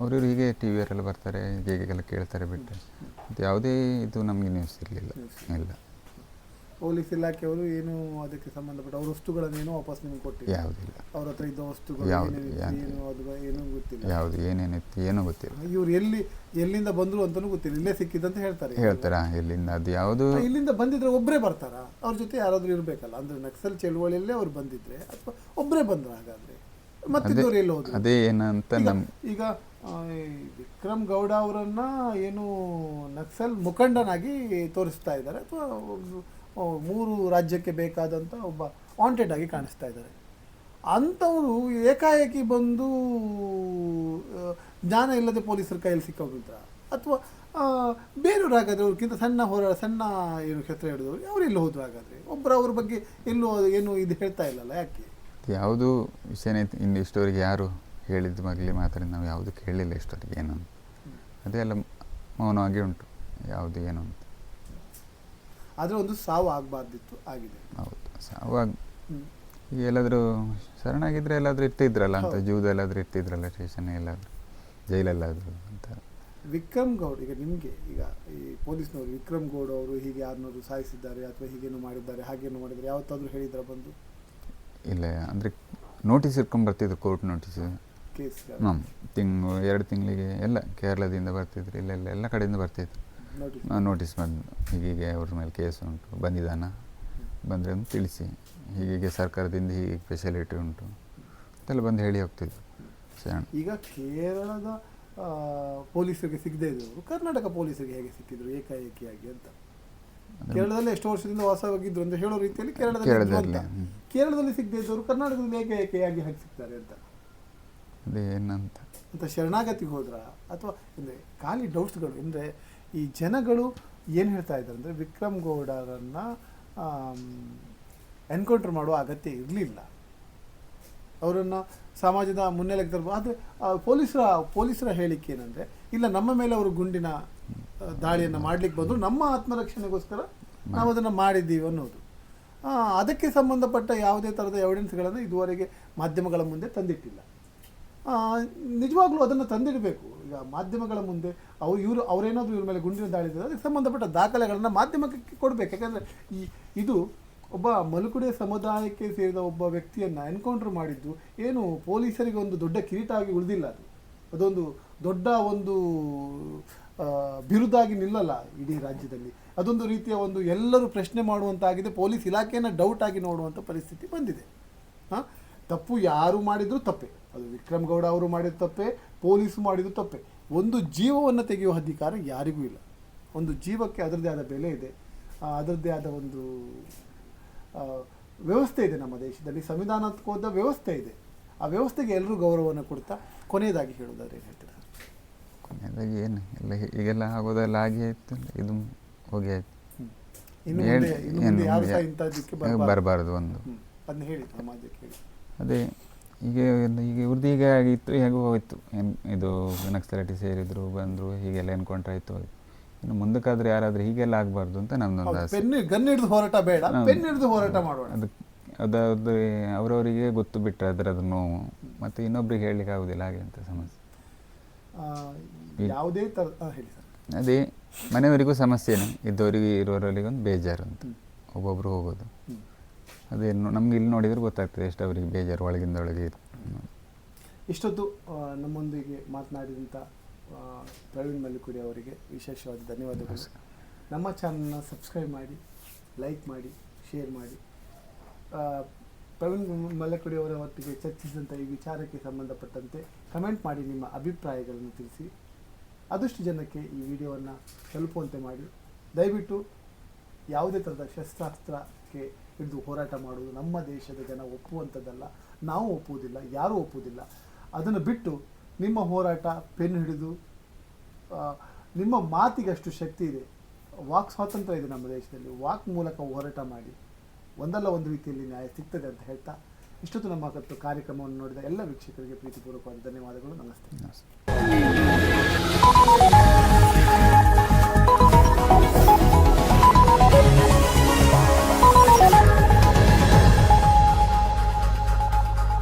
ಅವರಿವ್ರು ಹೀಗೆ ಟಿ ವಿಯವರೆಲ್ಲ ಬರ್ತಾರೆ ಹೀಗೆಲ್ಲ ಕೇಳ್ತಾರೆ ಬಿಟ್ಟರೆ ಮತ್ತು ಯಾವುದೇ ಇದು ನಮಗೆ ನ್ಯೂಸ್ ಇರಲಿಲ್ಲ. ಇಲ್ಲ. ಪೊಲೀಸ್ ಇಲಾಖೆಯವರು ಏನು ಅದಕ್ಕೆ ಸಂಬಂಧಪಟ್ಟ ಅವ್ರ ವಸ್ತುಗಳನ್ನೇನೋ ವಾಪಸ್ ನಿಮಗೆ ಕೊಟ್ಟಿಲ್ಲ. ಯಾವುದಿಲ್ಲ. ಅವ್ರ ಹತ್ರ ಇದ್ದ ವಸ್ತುಗಳು ಯಾವ್ದು- ಏನು ಅದು ಏನೂ ಗೊತ್ತಿಲ್ಲ. ಯಾವುದು ಏನೇನಿತ್ತು ಏನೂ ಗೊತ್ತಿಲ್ಲ. ಇವ್ರು ಎಲ್ಲಿ ಎಲ್ಲಿಂದ ಬಂದ್ರು ಅಂತಲೂ ಗೊತ್ತಿಲ್ಲ. ಇಲ್ಲೇ ಸಿಕ್ಕಿದಂತ ಹೇಳ್ತಾರೆ ಹೇಳ್ತಾರಾ? ಇಲ್ಲಿಂದ ಅದು ಯಾವುದು? ಇಲ್ಲಿಂದ ಬಂದಿದ್ರೆ ಒಬ್ಬರೇ ಬರ್ತಾರಾ? ಅವ್ರ ಜೊತೆ ಯಾರಾದರೂ ಇರಬೇಕಲ್ಲ. ಅಂದ್ರೆ ನಕ್ಸಲ್ ಚಳುವಳಿಯಲ್ಲೇ ಅವ್ರು ಬಂದಿದ್ರೆ ಅಥವಾ ಒಬ್ಬರೇ ಬಂದ್ರು ಹಾಗಾದ್ರೆ. ಮತ್ತೆ ಅದೇ ಏನಂತ ಈಗ- ನಮ್ ಈಗ ವಿಕ್ರಮ್ ಗೌಡ ಅವರನ್ನು ಏನು ನಕ್ಸಲ್ ಮುಖಂಡನಾಗಿ ತೋರಿಸ್ತಾ ಇದ್ದಾರೆ ಅಥವಾ ಮೂರು ರಾಜ್ಯಕ್ಕೆ ಬೇಕಾದಂಥ ಒಬ್ಬ ವಾಂಟೆಡ್ ಆಗಿ ಕಾಣಿಸ್ತಾ ಇದ್ದಾರೆ. ಅಂಥವರು ಏಕಾಏಕಿ ಬಂದು ಜ್ಞಾನ ಇಲ್ಲದೆ ಪೊಲೀಸರ ಕೈಯಲ್ಲಿ ಸಿಕ್ಕೋಗಿದ್ರ ಅಥವಾ ಬೇರೆಯವ್ರು ಹಾಗಾದರೆ ಅವ್ರಿಗಿಂತ ಸಣ್ಣ ಹೋರಾಟ ಸಣ್ಣ ಏನು ಕ್ಷೇತ್ರ ಹಿಡಿದವರು, ಅವ್ರು ಎಲ್ಲಿ ಹೋದ್ರು ಹಾಗಾದರೆ. ಒಬ್ಬರು ಅವ್ರ ಬಗ್ಗೆ ಎಲ್ಲೂ ಏನು ಇದು ಹೇಳ್ತಾ ಇಲ್ಲಲ್ಲ, ಯಾಕೆ? ಯಾವುದು ವಿಷಯನೇ ಇನ್ನು ಇಷ್ಟವರೆಗೆ ಯಾರು ಹೇಳಿದ ಮಗಲಿ ಮಾತ್ರ ನಾವು ಯಾವುದು ಕೇಳಲಿಲ್ಲ ಇಷ್ಟೊತ್ತಿಗೆ ಏನು ಅಂತ ಅದೇ ಎಲ್ಲ ಮೌನವಾಗಿ ಉಂಟು ಯಾವುದು ಏನು ಅಂತ. ಆದರೆ ಒಂದು ಸಾವು ಆಗಬಾರ್ದಿತ್ತು ಆಗಿದೆ. ಹೌದು ಸಾವು ಆಗ ಈಗ ಎಲ್ಲಾದರೂ ಶರಣಾಗಿದ್ದರೆ ಎಲ್ಲಾದರೂ ಇರ್ತಿದ್ರಲ್ಲ ಅಂತ ಜೂದಲ್ಲಾದರೂ ಎಲ್ಲಾದರೂ ಇರ್ತಿದ್ರಲ್ಲ ಸ್ಟೇಷನ್ ಎಲ್ಲಾದರೂ ಜೈಲಲ್ಲಾದರೂ ಅಂತ. ವಿಕ್ರಮ್ ಗೌಡ್ ಈಗ ನಿಮಗೆ ಈಗ ಈ ಪೊಲೀಸ್ನವರು ವಿಕ್ರಮ್ ಗೌಡ್ ಅವರು ಹೀಗೆ ಯಾರನ್ನಾದ್ರು ಸಾಯಿಸಿದ್ದಾರೆ ಅಥವಾ ಹೀಗೇನು ಮಾಡಿದ್ದಾರೆ ಹಾಗೇನು ಮಾಡಿದ್ದಾರೆ ಯಾವತ್ತಾದರೂ ಹೇಳಿದ್ರ ಬಂದು? ಇಲ್ಲ ಅಂದರೆ ನೋಟಿಸ್ ಇಟ್ಕೊಂಡು ಬರ್ತಿದ್ರು ಕೋರ್ಟ್ ನೋಟಿಸ್ ಹ್ಞೂ ತಿಂಗಳು ಎರಡು ತಿಂಗಳಿಗೆ ಎಲ್ಲ ಕೇರಳದಿಂದ ಬರ್ತಿದ್ರು ಇಲ್ಲೆಲ್ಲ ಎಲ್ಲ ಕಡೆಯಿಂದ ಬರ್ತಿದ್ರು. ನೋಟಿಸ್ ನೋಟಿಸ್ ಬಂದು ಹೀಗೆ ಅವ್ರ ಮೇಲೆ ಕೇಸ್ ಉಂಟು ಬಂದಿದ್ದಾನ. ಬಂದರೆ ಅಂತ ತಿಳಿಸಿ ಹೀಗೀಗೆ ಸರ್ಕಾರದಿಂದ ಹೀಗೆ ಫೆಸಿಲಿಟಿ ಉಂಟು. ಅಂತೆಲ್ಲ ಬಂದು ಹೇಳಿ ಹೋಗ್ತಿದ್ರು. ಈಗ ಕೇರಳದ ಪೊಲೀಸರಿಗೆ ಸಿಗದೇ ಇದ್ದವರು ಕರ್ನಾಟಕ ಪೊಲೀಸರಿಗೆ ಹೇಗೆ ಸಿಕ್ಕಿದ್ರು ಏಕಾಏಕಿಯಾಗಿ ಅಂತ. ಕೇರಳದಲ್ಲಿ ಎಷ್ಟು ವರ್ಷದಿಂದ ವಾಸವಾಗಿದ್ರು ಅಂತ ಹೇಳೋ ರೀತಿಯಲ್ಲಿ ಕೇರಳದಲ್ಲಿ ಕೇರಳದಲ್ಲಿ. ಸಿಗದೇ ಇದ್ದವರು ಕರ್ನಾಟಕದಲ್ಲಿ ಏಕಾಏಕಿಯಾಗಿ ಹಾಕಿ ಸಿಗ್ತಾರೆ ಅಂತ. ಅದೇ ಏನಂತ. ಅಂತ ಶರಣಾಗತಿಗೆ ಹೋದ್ರ ಅಥವಾ ಅಂದರೆ ಖಾಲಿ ಡೌಟ್ಸ್ಗಳು ಅಂದರೆ ಈ ಜನಗಳು ಏನು ಹೇಳ್ತಾ ಇದ್ದಾರೆ ಅಂದರೆ ವಿಕ್ರಮ್ ಗೌಡರನ್ನು ಎನ್ಕೌಂಟರ್ ಮಾಡುವ ಅಗತ್ಯ ಇರಲಿಲ್ಲ. ಅವರನ್ನು ಸಮಾಜದ ಮುನ್ನೆಲೆಗೆ ತರಬಹುದು ಆದರೆ ಪೊಲೀಸರ ಪೊಲೀಸರ ಹೇಳಿಕೆ ಏನಂದರೆ, ಇಲ್ಲ ನಮ್ಮ ಮೇಲೆ ಅವರು ಗುಂಡಿನ ದಾಳಿಯನ್ನು ಮಾಡಲಿಕ್ಕೆ ಬಂದರು, ನಮ್ಮ ಆತ್ಮರಕ್ಷಣೆಗೋಸ್ಕರ ನಾವು ಅದನ್ನು ಮಾಡಿದ್ದೀವಿ ಅನ್ನೋದು. ಅದಕ್ಕೆ ಸಂಬಂಧಪಟ್ಟ ಯಾವುದೇ ಥರದ ಎವಿಡೆನ್ಸ್ಗಳನ್ನು ಇದುವರೆಗೆ ಮಾಧ್ಯಮಗಳ ಮುಂದೆ ತಂದಿಟ್ಟಿಲ್ಲ. ನಿಜವಾಗ್ಲೂ ಅದನ್ನು ತಂದಿಡಬೇಕು. ಈಗ ಮಾಧ್ಯಮಗಳ ಮುಂದೆ ಅವ್ರು ಇವರು ಅವರೇನಾದರೂ ಇವ್ರ ಮೇಲೆ ಗುಂಡಿನ ದಾಳಿ ಇದ್ದರೆ ಅದಕ್ಕೆ ಸಂಬಂಧಪಟ್ಟ ದಾಖಲೆಗಳನ್ನು ಮಾಧ್ಯಮಕ್ಕೆ ಕೊಡಬೇಕು. ಯಾಕಂದರೆ ಈ ಇದು ಒಬ್ಬ ಮಲುಕುಡೆ ಸಮುದಾಯಕ್ಕೆ ಸೇರಿದ ಒಬ್ಬ ವ್ಯಕ್ತಿಯನ್ನು ಎನ್ಕೌಂಟರ್ ಮಾಡಿದ್ದು ಏನು ಪೊಲೀಸರಿಗೆ ಒಂದು ದೊಡ್ಡ ಕಿರೀಟ ಆಗಿ ಉಳಿದಿಲ್ಲ ಅದು. ಅದೊಂದು ದೊಡ್ಡ ಒಂದು ಬಿರುದಾಗಿ ನಿಲ್ಲಲ್ಲ ಇಡೀ ರಾಜ್ಯದಲ್ಲಿ. ಅದೊಂದು ರೀತಿಯ ಒಂದು ಎಲ್ಲರೂ ಪ್ರಶ್ನೆ ಮಾಡುವಂತಾಗಿದೆ, ಪೊಲೀಸ್ ಇಲಾಖೆಯನ್ನು ಡೌಟ್ ಆಗಿ ನೋಡುವಂಥ ಪರಿಸ್ಥಿತಿ ಬಂದಿದೆ. ಹಾಂ? ತಪ್ಪು ಯಾರು ಮಾಡಿದರೂ ತಪ್ಪೆ. ಅದು ವಿಕ್ರಮ್ ಗೌಡ ಅವರು ಮಾಡಿದ ತಪ್ಪೆ ಪೊಲೀಸ್ ಮಾಡಿದ ತಪ್ಪೆ. ಒಂದು ಜೀವವನ್ನು ತೆಗೆಯುವ ಅಧಿಕಾರ ಯಾರಿಗೂ ಇಲ್ಲ. ಒಂದು ಜೀವಕ್ಕೆ ಅದರದ್ದೇ ಆದ ಬೆಲೆ ಇದೆ. ಅದರದ್ದೇ ಆದ ಒಂದು ವ್ಯವಸ್ಥೆ ಇದೆ ನಮ್ಮ ದೇಶದಲ್ಲಿ. ಸಂವಿಧಾನಕ್ಕೋದ ವ್ಯವಸ್ಥೆ ಇದೆ. ಆ ವ್ಯವಸ್ಥೆಗೆ ಎಲ್ಲರೂ ಗೌರವವನ್ನು ಕೊಡ್ತಾ ಕೊನೆಯದಾಗಿ ಹೇಳೋದಾದ್ರೆ ಏನು ಹೇಳ್ತೀರಾ? ಕೊನೆಯದಾಗಿ ಏನು? ಎಲ್ಲ ಈಗೆಲ್ಲ ಆಗೋದೆಲ್ಲ ಆಗಿ ಆಯ್ತು ಇದು ಹೋಗಿ ಆಯ್ತು. ಬರಬಾರ್ದು. ಒಂದು. ಅದನ್ನ ಹೇಳಿ ಸಮಾಜಕ್ಕೆ ಹೇಳಿ. ಅದೇ ಈಗ ಹೀಗೆ ಇವ್ರದ್ದು ಹೀಗೆ ಆಗಿತ್ತು ಹೇಗೂ ಹೋಯಿತು. ಏನು ಇದು ನಕ್ಸಲಟಿ ಸೇರಿದ್ರು ಬಂದರು ಹೀಗೆಲ್ಲ ಎನ್ಕೌಂಟ್ರ್ ಆಯಿತು ಇನ್ನು ಮುಂದಕ್ಕಾದ್ರೆ ಯಾರಾದರೂ ಹೀಗೆಲ್ಲ ಆಗಬಾರ್ದು ಅಂತ ನಮ್ದೊಂದು ಆಸೆ. ಪೆನ್ ಗನ್ ಹಿಡಿದು ಹೋರಾಟ ಬೇಡ. ಪೆನ್ ಹಿಡಿದು ಹೋರಾಟ ಮಾಡೋಣ. ಅದು ಅದಾದ ಅವರವರಿಗೆ ಗೊತ್ತು ಬಿಟ್ಟರೆ ಅದರದ್ದು ನೋವು. ಮತ್ತು ಇನ್ನೊಬ್ರಿಗೆ ಹೇಳಲಿಕ್ಕೆ ಆಗೋದಿಲ್ಲ ಹಾಗೆ ಅಂತ ಸಮಸ್ಯೆ. ಯಾವುದೇ ಥರ ಹೇಳಿ ಸರ್. ಅದೇ ಮನೆಯವರಿಗೂ ಸಮಸ್ಯೆನೇ ಇದ್ದವರಿಗೆ ಇರೋರಿಗೆ ಒಂದು ಬೇಜಾರು ಅಂತ. ಒಬ್ಬೊಬ್ಬರು ಒಬ್ಬೊಬ್ರು ಹೋಗೋದು. ಹ್ಮ್. ಅದೇ ನೋ- ನಮ್ಗೆ ಇಲ್ಲಿ ನೋಡಿದ್ರೆ ಗೊತ್ತಾಗ್ತದೆ ಎಷ್ಟು ಅವರಿಗೆ ಬೇಜಾರು ಒಳಗಿಂದ ಒಳಗೆ ಇಷ್ಟೊತ್ತು ನಮ್ಮೊಂದಿಗೆ ಮಾತನಾಡಿದಂಥ ಪ್ರವೀಣ್ ಮಲ್ಲಿಕುಡಿ ಅವರಿಗೆ ವಿಶೇಷವಾದ ಧನ್ಯವಾದಗಳು. ನಮ್ಮ ಚಾನಲ್ನ ಸಬ್ಸ್ಕ್ರೈಬ್ ಮಾಡಿ ಲೈಕ್ ಮಾಡಿ ಶೇರ್ ಮಾಡಿ. ಪ್ರವೀಣ್ ಮಲ್ಲಕುಡಿ ಅವರ ಒಟ್ಟಿಗೆ ಚರ್ಚಿಸಿದಂಥ ಈ ವಿಚಾರಕ್ಕೆ ಸಂಬಂಧಪಟ್ಟಂತೆ ಕಮೆಂಟ್ ಮಾಡಿ ನಿಮ್ಮ ಅಭಿಪ್ರಾಯಗಳನ್ನು ತಿಳಿಸಿ. ಆದಷ್ಟು ಜನಕ್ಕೆ ಈ ವಿಡಿಯೋವನ್ನು ತಲುಪುವಂತೆ ಮಾಡಿ. ದಯವಿಟ್ಟು ಯಾವುದೇ ಥರದ ಶಸ್ತ್ರಾಸ್ತ್ರಕ್ಕೆ ಹಿಡಿದು ಹೋರಾಟ ಮಾಡುವುದು ನಮ್ಮ ದೇಶದ ಜನ ಒಪ್ಪುವಂಥದ್ದಲ್ಲ. ನಾವು ಒಪ್ಪುವುದಿಲ್ಲ, ಯಾರೂ ಒಪ್ಪುವುದಿಲ್ಲ. ಅದನ್ನು ಬಿಟ್ಟು ನಿಮ್ಮ ಹೋರಾಟ ಪೆನ್ ಹಿಡಿದು ನಿಮ್ಮ ಮಾತಿಗೆ ಅಷ್ಟು ಶಕ್ತಿ ಇದೆ. ವಾಕ್ ಸ್ವಾತಂತ್ರ್ಯ ಇದೆ ನಮ್ಮ ದೇಶದಲ್ಲಿ. ವಾಕ್ ಮೂಲಕ ಹೋರಾಟ ಮಾಡಿ. ಒಂದಲ್ಲ ಒಂದು ರೀತಿಯಲ್ಲಿ ನ್ಯಾಯ ಸಿಗ್ತದೆ ಅಂತ ಹೇಳ್ತಾ ಇಷ್ಟೊತ್ತು ನಮ್ಮ ಕತ್ತು ಕಾರ್ಯಕ್ರಮವನ್ನು ನೋಡಿದ ಎಲ್ಲ ವೀಕ್ಷಕರಿಗೆ ಪ್ರೀತಿಪೂರ್ವಕವಾದ ಧನ್ಯವಾದಗಳು. ನಮಸ್ತೆ.